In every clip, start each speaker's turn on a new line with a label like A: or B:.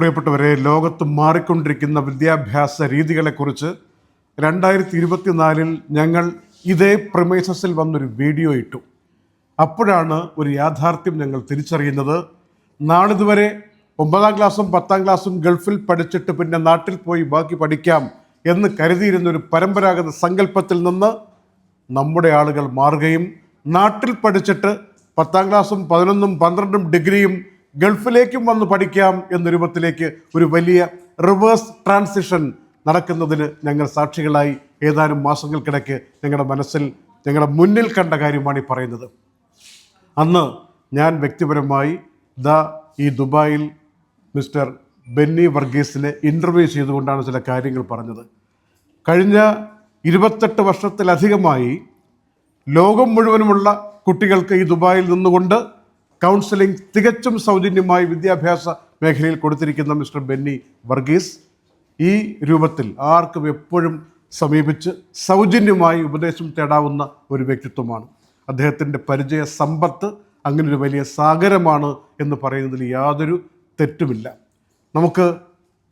A: പ്രിയപ്പെട്ടവരെ ലോകത്ത് മാറിക്കൊണ്ടിരിക്കുന്ന വിദ്യാഭ്യാസ രീതികളെക്കുറിച്ച് രണ്ടായിരത്തി ഇരുപത്തിനാലിൽ ഞങ്ങൾ ഇതേ പ്രമേസസിൽ വന്നൊരു വീഡിയോ ഇട്ടു. അപ്പോഴാണ് ഒരു യാഥാർത്ഥ്യം ഞങ്ങൾ തിരിച്ചറിയുന്നത്. നാളിതുവരെ ഒമ്പതാം ക്ലാസ്സും പത്താം ക്ലാസ്സും ഗൾഫിൽ പഠിച്ചിട്ട് പിന്നെ നാട്ടിൽ പോയി ബാക്കി പഠിക്കാം എന്ന് കരുതിയിരുന്ന ഒരു പരമ്പരാഗത സങ്കല്പത്തിൽ നിന്ന് നമ്മുടെ ആളുകൾ മാറുകയും നാട്ടിൽ പഠിച്ചിട്ട് പത്താം ക്ലാസ്സും പതിനൊന്നും പന്ത്രണ്ടും ഡിഗ്രിയും ഗൾഫിലേക്കും വന്ന് പഠിക്കാം എന്ന രൂപത്തിലേക്ക് ഒരു വലിയ റിവേഴ്സ് ട്രാൻസിഷൻ നടക്കുന്നതിന് ഞങ്ങൾ സാക്ഷികളായി ഏതാനും മാസങ്ങൾക്കിടയ്ക്ക് ഞങ്ങളുടെ മനസ്സിൽ ഞങ്ങളുടെ മുന്നിൽ കണ്ട കാര്യമാണ് ഈ പറയുന്നത്. അന്ന് ഞാൻ വ്യക്തിപരമായി ദ ഈ ദുബായിൽ മിസ്റ്റർ ബെന്നി വർഗീസിനെ ഇന്റർവ്യൂ ചെയ്തുകൊണ്ടാണ് ചില കാര്യങ്ങൾ പറഞ്ഞത്. കഴിഞ്ഞ ഇരുപത്തെട്ട് വർഷത്തിലധികമായി ലോകം മുഴുവനുമുള്ള കുട്ടികൾക്ക് ഈ ദുബായിൽ നിന്നുകൊണ്ട് കൗൺസിലിംഗ് തികച്ചും സൗജന്യമായി വിദ്യാഭ്യാസ മേഖലയിൽ കൊടുത്തിരിക്കുന്ന മിസ്റ്റർ ബെന്നി വർഗീസ് ഈ രൂപത്തിൽ ആർക്കും എപ്പോഴും സമീപിച്ച് സൗജന്യമായി ഉപദേശം തേടാവുന്ന ഒരു വ്യക്തിത്വമാണ്. അദ്ദേഹത്തിന്റെ പരിചയ സമ്പത്ത് അങ്ങനെ ഒരു വലിയ സാഗരമാണ് എന്ന് പറയുന്നതിൽ യാതൊരു തെറ്റുമില്ല. നമുക്ക്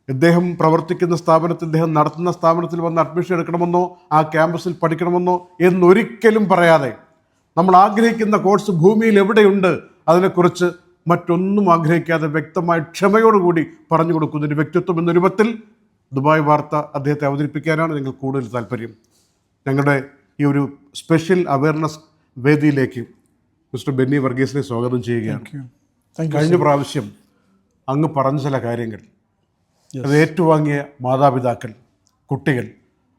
A: ഇദ്ദേഹം പ്രവർത്തിക്കുന്ന സ്ഥാപനത്തിൽ ഇദ്ദേഹം നടത്തുന്ന സ്ഥാപനത്തിൽ വന്ന് അഡ്മിഷൻ എടുക്കണമെന്നോ ആ ക്യാമ്പസിൽ പഠിക്കണമെന്നോ എന്നൊരിക്കലും പറയാതെ നമ്മൾ ആഗ്രഹിക്കുന്ന കോഴ്സ് ഭൂമിയിൽ എവിടെയുണ്ട്? അതിനെക്കുറിച്ച് മറ്റൊന്നും ആഗ്രഹിക്കാതെ വ്യക്തമായി ക്ഷമയോടുകൂടി പറഞ്ഞു കൊടുക്കുന്ന ഒരു വ്യക്തിത്വം എന്ന രൂപത്തിൽ ദുബായ് വാർത്ത അദ്ദേഹത്തെ അവതരിപ്പിക്കാനാണ് ഞങ്ങൾ കൂടുതൽ താല്പര്യം ഞങ്ങളുടെ ഈ ഒരു സ്പെഷ്യൽ അവയർനെസ് വേദിയിലേക്ക് മിസ്റ്റർ ബെന്നി വർഗീസിനെ സ്വാഗതം ചെയ്യുകയാണ്. കഴിഞ്ഞ പ്രാവശ്യം അങ്ങ് പറഞ്ഞ ചില കാര്യങ്ങൾ. അത് ഏറ്റുവാങ്ങിയ മാതാപിതാക്കൾ കുട്ടികൾ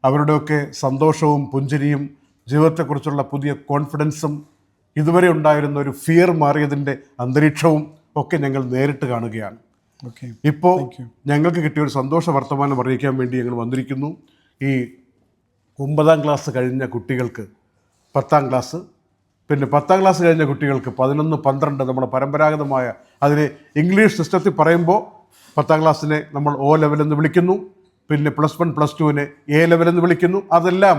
A: അവരുടെയൊക്കെ സന്തോഷവും പുഞ്ചിരിയും ജീവിതത്തെക്കുറിച്ചുള്ള പുതിയ കോൺഫിഡൻസും ഇതുവരെ ഉണ്ടായിരുന്ന ഒരു ഫിയർ മാറിയതിന്റെ അന്തരീക്ഷവും ഒക്കെ ഞങ്ങൾ നേരിട്ട് കാണുകയാണ്.
B: ഓക്കെ
A: ഇപ്പോൾ ഞങ്ങൾക്ക് കിട്ടിയ ഒരു സന്തോഷ വർത്തമാനം അറിയിക്കാൻ വേണ്ടി ഞങ്ങൾ വന്നിരിക്കുന്നു. ഈ ഒമ്പതാം ക്ലാസ് കഴിഞ്ഞ കുട്ടികൾക്ക് പത്താം ക്ലാസ് പിന്നെ പത്താം ക്ലാസ് കഴിഞ്ഞ കുട്ടികൾക്ക് പതിനൊന്ന് പന്ത്രണ്ട് നമ്മുടെ പരമ്പരാഗതമായ അതിനെ ഇംഗ്ലീഷ് സിസ്റ്റത്തിൽ പറയുമ്പോൾ പത്താം ക്ലാസ്സിനെ നമ്മൾ ഒ ലെവൽ എന്ന് വിളിക്കുന്നു പിന്നെ പ്ലസ് വൺ പ്ലസ് ടുവിനെ എ ലെവൽ എന്ന് വിളിക്കുന്നു. അതെല്ലാം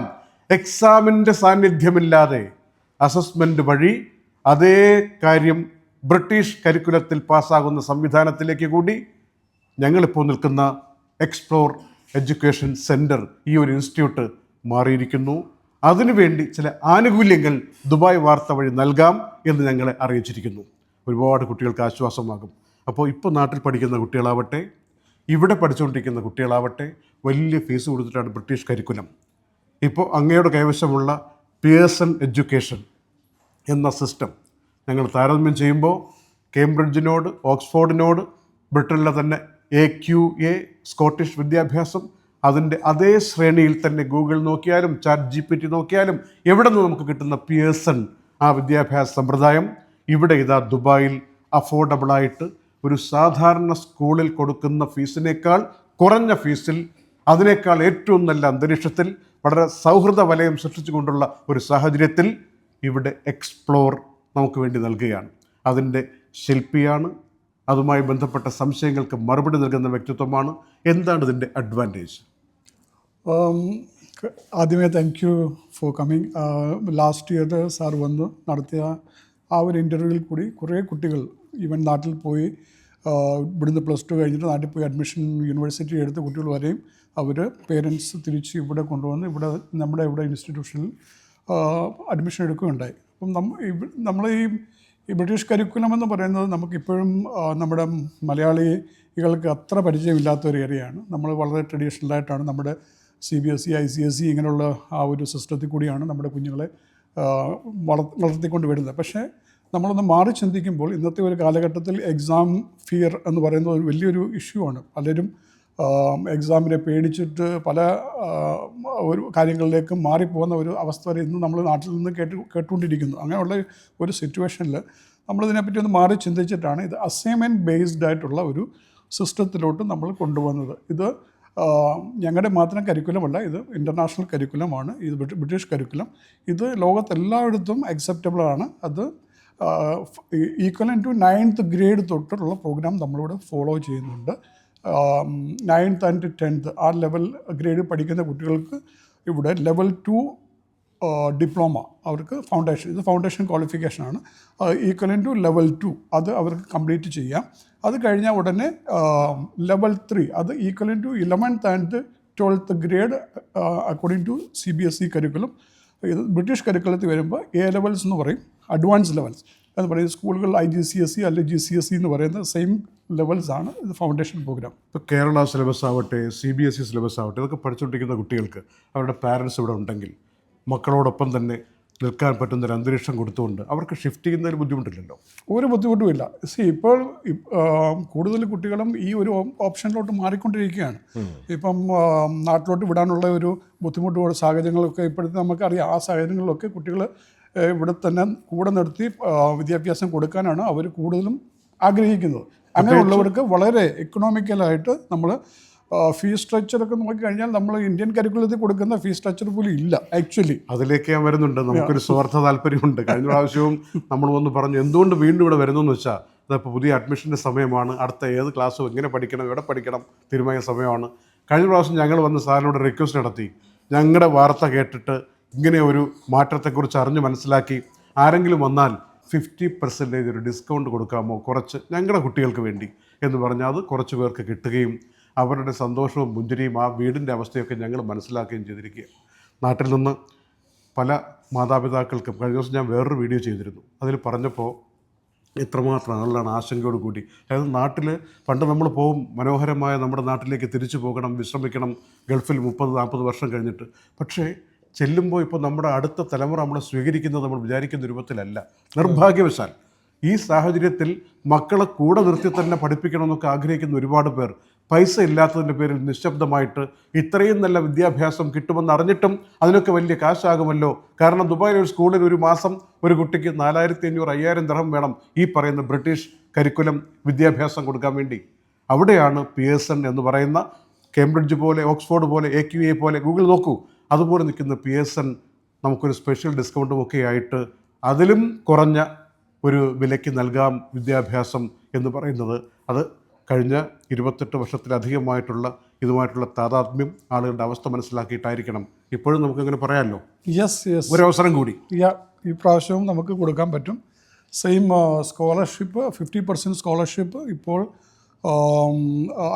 A: എക്സാമിന്റെ സാന്നിധ്യമില്ലാതെ അസസ്മെന്റ് വഴി അതേ കാര്യം ബ്രിട്ടീഷ് കരിക്കുലത്തിൽ പാസ്സാകുന്ന സംവിധാനത്തിലേക്ക് കൂടി ഞങ്ങളിപ്പോൾ നിൽക്കുന്ന എക്സ്പ്ലോർ എഡ്യൂക്കേഷൻ സെന്റർ ഈ ഒരു ഇൻസ്റ്റിറ്റ്യൂട്ട് മാറിയിരിക്കുന്നു. അതിനുവേണ്ടി ചില ആനുകൂല്യങ്ങൾ ദുബായ് വാർത്ത വഴി നൽകാം എന്ന് ഞങ്ങളെ അറിയിച്ചിരിക്കുന്നു. ഒരുപാട് കുട്ടികൾക്ക് ആശ്വാസമാകും. അപ്പോൾ ഇപ്പോൾ നാട്ടിൽ പഠിക്കുന്ന കുട്ടികളാവട്ടെ ഇവിടെ പഠിച്ചുകൊണ്ടിരിക്കുന്ന കുട്ടികളാവട്ടെ വലിയ ഫീസ് കൊടുത്തിട്ടാണ് ബ്രിട്ടീഷ് കരിക്കുലം ഇപ്പോൾ അങ്ങയുടെ കൈവശമുള്ള പിയേഴ്സൺ എഡ്യൂക്കേഷൻ എന്ന സിസ്റ്റം ഞങ്ങൾ താരതമ്യം ചെയ്യുമ്പോൾ കേംബ്രിഡ്ജിനോട് ഓക്സ്ഫോർഡിനോട് ബ്രിട്ടനിലെ തന്നെ എ ക്യു എ സ്കോട്ടിഷ് വിദ്യാഭ്യാസം അതിന്റെ അതേ ശ്രേണിയിൽ തന്നെ ഗൂഗിൾ നോക്കിയാലും ചാറ്റ് ജി പി ടി നോക്കിയാലും എവിടെ നിന്ന് നമുക്ക് കിട്ടുന്ന പിയേഴ്സൺ ആ വിദ്യാഭ്യാസ സമ്പ്രദായം ഇവിടെ ഇതാ ദുബായിൽ അഫോർഡബിളായിട്ട് ഒരു സാധാരണ സ്കൂളിൽ കൊടുക്കുന്ന ഫീസിനേക്കാൾ കുറഞ്ഞ ഫീസിൽ അതിനേക്കാൾ ഏറ്റവും നല്ല അന്തരീക്ഷത്തിൽ വളരെ സൗഹൃദ വലയം സൃഷ്ടിച്ചുകൊണ്ടുള്ള ഒരു സാഹചര്യത്തിൽ ഇവിടെ എക്സ്പ്ലോർ നമുക്ക് വേണ്ടി നൽകുകയാണ്. അതിന്റെ ശില്പിയാണ്. അതുമായി ബന്ധപ്പെട്ട സംശയങ്ങൾക്ക് മറുപടി നൽകുന്ന വ്യക്തിത്വമാണ്. എന്താണ് ഇതിന്റെ അഡ്വാന്റേജ്
B: ആദ്യമേ thank you for coming last year sir വന്ന് നടത്തിയ ആ ഒരു ഇന്റർവ്യൂവിൽ കൂടി കുറേ കുട്ടികൾ ഈവൻ നാട്ടിൽ പോയി ആ, ഇവിടുന്ന് പ്ലസ് ടു കഴിഞ്ഞിട്ട് നാട്ടിൽ പോയി അഡ്മിഷൻ യൂണിവേഴ്സിറ്റി എടുത്ത കുട്ടികൾ വരെയും അവർ പേരൻസ് തിരിച്ച് ഇവിടെ കൊണ്ടുവന്ന് ഇവിടെ നമ്മുടെ ഇവിടെ ഇൻസ്റ്റിറ്റ്യൂഷനിൽ അഡ്മിഷൻ എടുക്കുകയുണ്ടായി. അപ്പം നമ്മ നമ്മൾ ഈ ഈ ബ്രിട്ടീഷ് കരിക്കുലം എന്ന് പറയുന്നത് നമുക്കിപ്പോഴും നമ്മുടെ മലയാളികൾക്ക് അത്ര പരിചയമില്ലാത്ത ഒരു ഏരിയയാണ് നമ്മൾ വളരെ ട്രഡീഷണലായിട്ടാണ് നമ്മുടെ C B S E I C S C ഇങ്ങനെയുള്ള ആ ഒരു സിസ്റ്റത്തിൽ കൂടിയാണ് നമ്മുടെ കുഞ്ഞുങ്ങളെ വളർ വളർത്തിക്കൊണ്ട് വരുന്നത്. പക്ഷേ നമ്മളൊന്ന് മാറി ചിന്തിക്കുമ്പോൾ ഇന്നത്തെ ഒരു കാലഘട്ടത്തിൽ എക്സാം ഫിയർ എന്ന് പറയുന്നത് വലിയൊരു ഇഷ്യൂ ആണ്. പലരും എക്സാമിനെ പേടിച്ചിട്ട് പല ഒരു കാര്യങ്ങളിലേക്കും മാറിപ്പോകുന്ന ഒരു അവസ്ഥ വരെ ഇന്ന് നമ്മൾ നാട്ടിൽ നിന്ന് കേട്ട് കേട്ടുകൊണ്ടിരിക്കുന്നു. അങ്ങനെയുള്ള ഒരു സിറ്റുവേഷനിൽ നമ്മളിതിനെപ്പറ്റി ഒന്ന് മാറി ചിന്തിച്ചിട്ടാണ് ഇത് അസൈൻമെന്റ് ബേസ്ഡ് ആയിട്ടുള്ള ഒരു സിസ്റ്റത്തിലോട്ട് നമ്മൾ കൊണ്ടുവന്നത്. ഇത് ഞങ്ങളുടെ മാത്രം കരിക്കുലമല്ല ഇത് ഇന്റർനാഷണൽ കരിക്കുലമാണ് ഇത് ബ്രിട്ടീഷ് കരിക്കുലം ഇത് ലോകത്തെല്ലായിടത്തും അക്സെപ്റ്റബിളാണ് അത് ഈക്വലൻ ടു നയൻത്ത് ഗ്രേഡ് തൊട്ടുള്ള പ്രോഗ്രാം നമ്മളിവിടെ ഫോളോ ചെയ്യുന്നുണ്ട്. നയൻത്ത് ആൻഡ് ടെൻത്ത് ആ ലെവൽ ഗ്രേഡ് പഠിക്കുന്ന കുട്ടികൾക്ക് ഇവിടെ ലെവൽ ടു ഡിപ്ലോമ അവർക്ക് ഫൗണ്ടേഷൻ ഇത് ഫൗണ്ടേഷൻ ക്വാളിഫിക്കേഷനാണ് ഈക്വലൻ ടു ലെവൽ ടു അത് അവർക്ക് കംപ്ലീറ്റ് ചെയ്യാം. അത് കഴിഞ്ഞാൽ ഉടനെ ലെവൽ ത്രീ അത് equivalent to eleventh and twelfth grade according to C B S E curriculum ഇത് ബ്രിട്ടീഷ് കരിക്കുലത്തിൽ വരുമ്പോൾ എ ലെവൽസ് എന്ന് പറയും അഡ്വാൻസ് ലെവൽസ് എന്ന് പറയുന്നത് സ്കൂളുകൾ I G C S C അല്ലെങ്കിൽ ജി സി എസ് സി എന്ന് പറയുന്ന സെയിം ലെവൽസ് ആണ് ഇത് ഫൗണ്ടേഷൻ പ്രോഗ്രാം
A: ഇപ്പോൾ കേരള സിലബസ് ആവട്ടെ C B S E syllabus ആവട്ടെ ഇതൊക്കെ പഠിച്ചുകൊണ്ടിരിക്കുന്ന കുട്ടികൾക്ക് അവരുടെ പാരൻസ് ഇവിടെ ഉണ്ടെങ്കിൽ മക്കളോടൊപ്പം തന്നെ നിൽക്കാൻ പറ്റുന്ന ഒരു അന്തരീക്ഷം കൊടുത്തുകൊണ്ട് അവർക്ക് ഷിഫ്റ്റ് ചെയ്യുന്നതിൽ ബുദ്ധിമുട്ടില്ലല്ലോ?
B: ഒരു ബുദ്ധിമുട്ടുമില്ല സി ഇപ്പോൾ കൂടുതൽ കുട്ടികളും ഈ ഒരു ഓപ്ഷനിലോട്ട് മാറിക്കൊണ്ടിരിക്കുകയാണ്. ഇപ്പം നാട്ടിലോട്ട് വിടാനുള്ള ഒരു ബുദ്ധിമുട്ട് സാഹചര്യങ്ങളൊക്കെ ഇപ്പോഴത്തെ നമുക്കറിയാം. ആ സാഹചര്യങ്ങളിലൊക്കെ കുട്ടികൾ ഇവിടെ തന്നെ കൂടെ നിർത്തി വിദ്യാഭ്യാസം കൊടുക്കാനാണ് അവർ കൂടുതലും ആഗ്രഹിക്കുന്നത്. അങ്ങനെയുള്ളവർക്ക് വളരെ എക്കണോമിക്കലായിട്ട് നമ്മൾ ഫീസ് സ്ട്രക്ചറൊക്കെ നോക്കിക്കഴിഞ്ഞാൽ നമ്മൾ ഇന്ത്യൻ കരിക്കുലത്തിൽ കൊടുക്കുന്ന ഫീസ് സ്ട്രക്ചർ പോലും ഇല്ല ആക്ച്വലി
A: അതിലേക്ക് ഞാൻ വരുന്നുണ്ട്. നമുക്കൊരു സ്വാർത്ഥ താല്പര്യമുണ്ട്. കഴിഞ്ഞ പ്രാവശ്യവും നമ്മൾ വന്ന് പറഞ്ഞു എന്തുകൊണ്ട് വീണ്ടും ഇവിടെ വരുന്നു എന്ന് വെച്ചാൽ അതിപ്പോൾ പുതിയ അഡ്മിഷന്റെ സമയമാണ്. അടുത്ത ഏത് ക്ലാസ്സും എങ്ങനെ പഠിക്കണം? എവിടെ പഠിക്കണം? തീരുമാനിക്കുന്ന സമയമാണ്. കഴിഞ്ഞ പ്രാവശ്യം ഞങ്ങൾ വന്ന് സാറിനോട് റിക്വസ്റ്റ് നടത്തി. ഞങ്ങളുടെ വാർത്ത കേട്ടിട്ട് ഇങ്ങനെ ഒരു മാറ്റത്തെക്കുറിച്ച് അറിഞ്ഞ് മനസ്സിലാക്കി. ആരെങ്കിലും വന്നാൽ ഫിഫ്റ്റി പെർസെന്റേജ് ഒരു ഡിസ്കൗണ്ട് കൊടുക്കാമോ? കുറച്ച് ഞങ്ങളുടെ കുട്ടികൾക്ക് വേണ്ടി എന്ന് പറഞ്ഞാൽ അത് കുറച്ച് പേർക്ക് കിട്ടുകയും അവരുടെ സന്തോഷവും പുഞ്ചിരിയും ആ വീടിന്റെ അവസ്ഥയൊക്കെ ഞങ്ങൾ മനസ്സിലാക്കുകയും ചെയ്തിരിക്കുക നാട്ടിൽ നിന്ന് പല മാതാപിതാക്കൾക്കും കഴിഞ്ഞ ദിവസം ഞാൻ വേറൊരു വീഡിയോ ചെയ്തിരുന്നു. അതിൽ പറഞ്ഞപ്പോൾ എത്രമാത്രം ആളുകളാണ് ആശങ്കയോട് കൂടി. അതായത് നാട്ടിൽ പണ്ട് നമ്മൾ പോകും മനോഹരമായ നമ്മുടെ നാട്ടിലേക്ക് തിരിച്ചു പോകണം വിശ്രമിക്കണം ഗൾഫിൽ മുപ്പത് നാൽപ്പത് വർഷം കഴിഞ്ഞിട്ട്. പക്ഷേ ചെല്ലുമ്പോൾ ഇപ്പോൾ നമ്മുടെ അടുത്ത തലമുറ നമ്മളെ സ്വീകരിക്കുന്നത് നമ്മൾ വിചാരിക്കുന്ന രൂപത്തിലല്ല. നിർഭാഗ്യവശാൽ ഈ സാഹചര്യത്തിൽ മക്കളെ കൂടെ നിർത്തി തന്നെ പഠിപ്പിക്കണമെന്നൊക്കെ ആഗ്രഹിക്കുന്ന ഒരുപാട് പേർ പൈസ ഇല്ലാത്തതിന്റെ പേരിൽ നിശബ്ദമായിട്ട് ഇത്രയും നല്ല വിദ്യാഭ്യാസം കിട്ടുമെന്ന് അറിഞ്ഞിട്ടും അതിനൊക്കെ വലിയ കാശാകുമല്ലോ. കാരണം ദുബായിലെ ഒരു സ്കൂളിൽ ഒരു മാസം ഒരു കുട്ടിക്ക് നാലായിരത്തി അഞ്ഞൂറ് അയ്യായിരം ദിർഹം വേണം ഈ പറയുന്ന ബ്രിട്ടീഷ് കരിക്കുലം വിദ്യാഭ്യാസം കൊടുക്കാൻ വേണ്ടി. അവിടെയാണ് പി എസ് എൻ എന്ന് പറയുന്ന കേംബ്രിഡ്ജ് പോലെ ഓക്സ്ഫോർഡ് പോലെ എ ക്യു എ പോലെ ഗൂഗിൾ നോക്കൂ. അതുപോലെ നിൽക്കുന്ന പി എസ് എൻ നമുക്കൊരു സ്പെഷ്യൽ ഡിസ്കൗണ്ടും ഒക്കെ ആയിട്ട് അതിലും കുറഞ്ഞ ഒരു വിലയ്ക്ക് നൽകാം വിദ്യാഭ്യാസം എന്ന് പറയുന്നത്. അത് കഴിഞ്ഞ ഇരുപത്തെട്ട് വർഷത്തിലധികമായിട്ടുള്ള ഇതുമായിട്ടുള്ള താതാത്മ്യം ആളുകളുടെ അവസ്ഥ മനസ്സിലാക്കിയിട്ടായിരിക്കണം. ഇപ്പോഴും നമുക്കങ്ങനെ പറയാമല്ലോ.
B: യെസ് യെസ്
A: ഒരു അവസരം
B: കൂടി ഈ പ്രാവശ്യവും നമുക്ക് കൊടുക്കാൻ പറ്റും. Same scholarship fifty percent scholarship ഇപ്പോൾ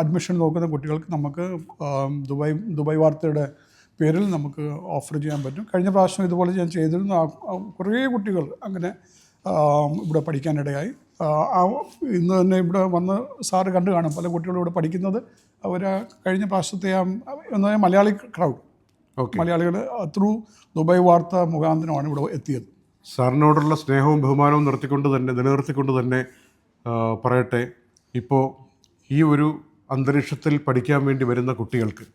B: അഡ്മിഷൻ നോക്കുന്ന കുട്ടികൾക്ക് നമുക്ക് ദുബായ് ദുബായ് വാർത്തയുടെ പേരിൽ നമുക്ക് ഓഫർ ചെയ്യാൻ പറ്റും. കഴിഞ്ഞ പ്രാവശ്യം ഇതുപോലെ ഞാൻ ചെയ്തിരുന്നു. കുറേ കുട്ടികൾ അങ്ങനെ ഇവിടെ പഠിക്കാനിടയായി. ഇന്ന് തന്നെ ഇവിടെ വന്ന് സാറ് കണ്ടു കാണും. പല കുട്ടികളും ഇവിടെ പഠിക്കുന്നത്. അവർ കഴിഞ്ഞ പ്രാവശ്യത്തെ ആ എന്ന് പറഞ്ഞാൽ മലയാളി ക്രൗഡ്
A: ഓക്കെ.
B: മലയാളികൾ ത്രൂ ദുബായ് വാർത്ത മുഖാന്തരമാണ് ഇവിടെ എത്തിയത്.
A: സാറിനോടുള്ള സ്നേഹവും ബഹുമാനവും നിർത്തിക്കൊണ്ട് തന്നെ നിലനിർത്തിക്കൊണ്ട് തന്നെ പറയട്ടെ. ഇപ്പോൾ ഈ ഒരു അന്തരീക്ഷത്തിൽ പഠിക്കാൻ വേണ്ടി വരുന്ന കുട്ടികൾക്ക്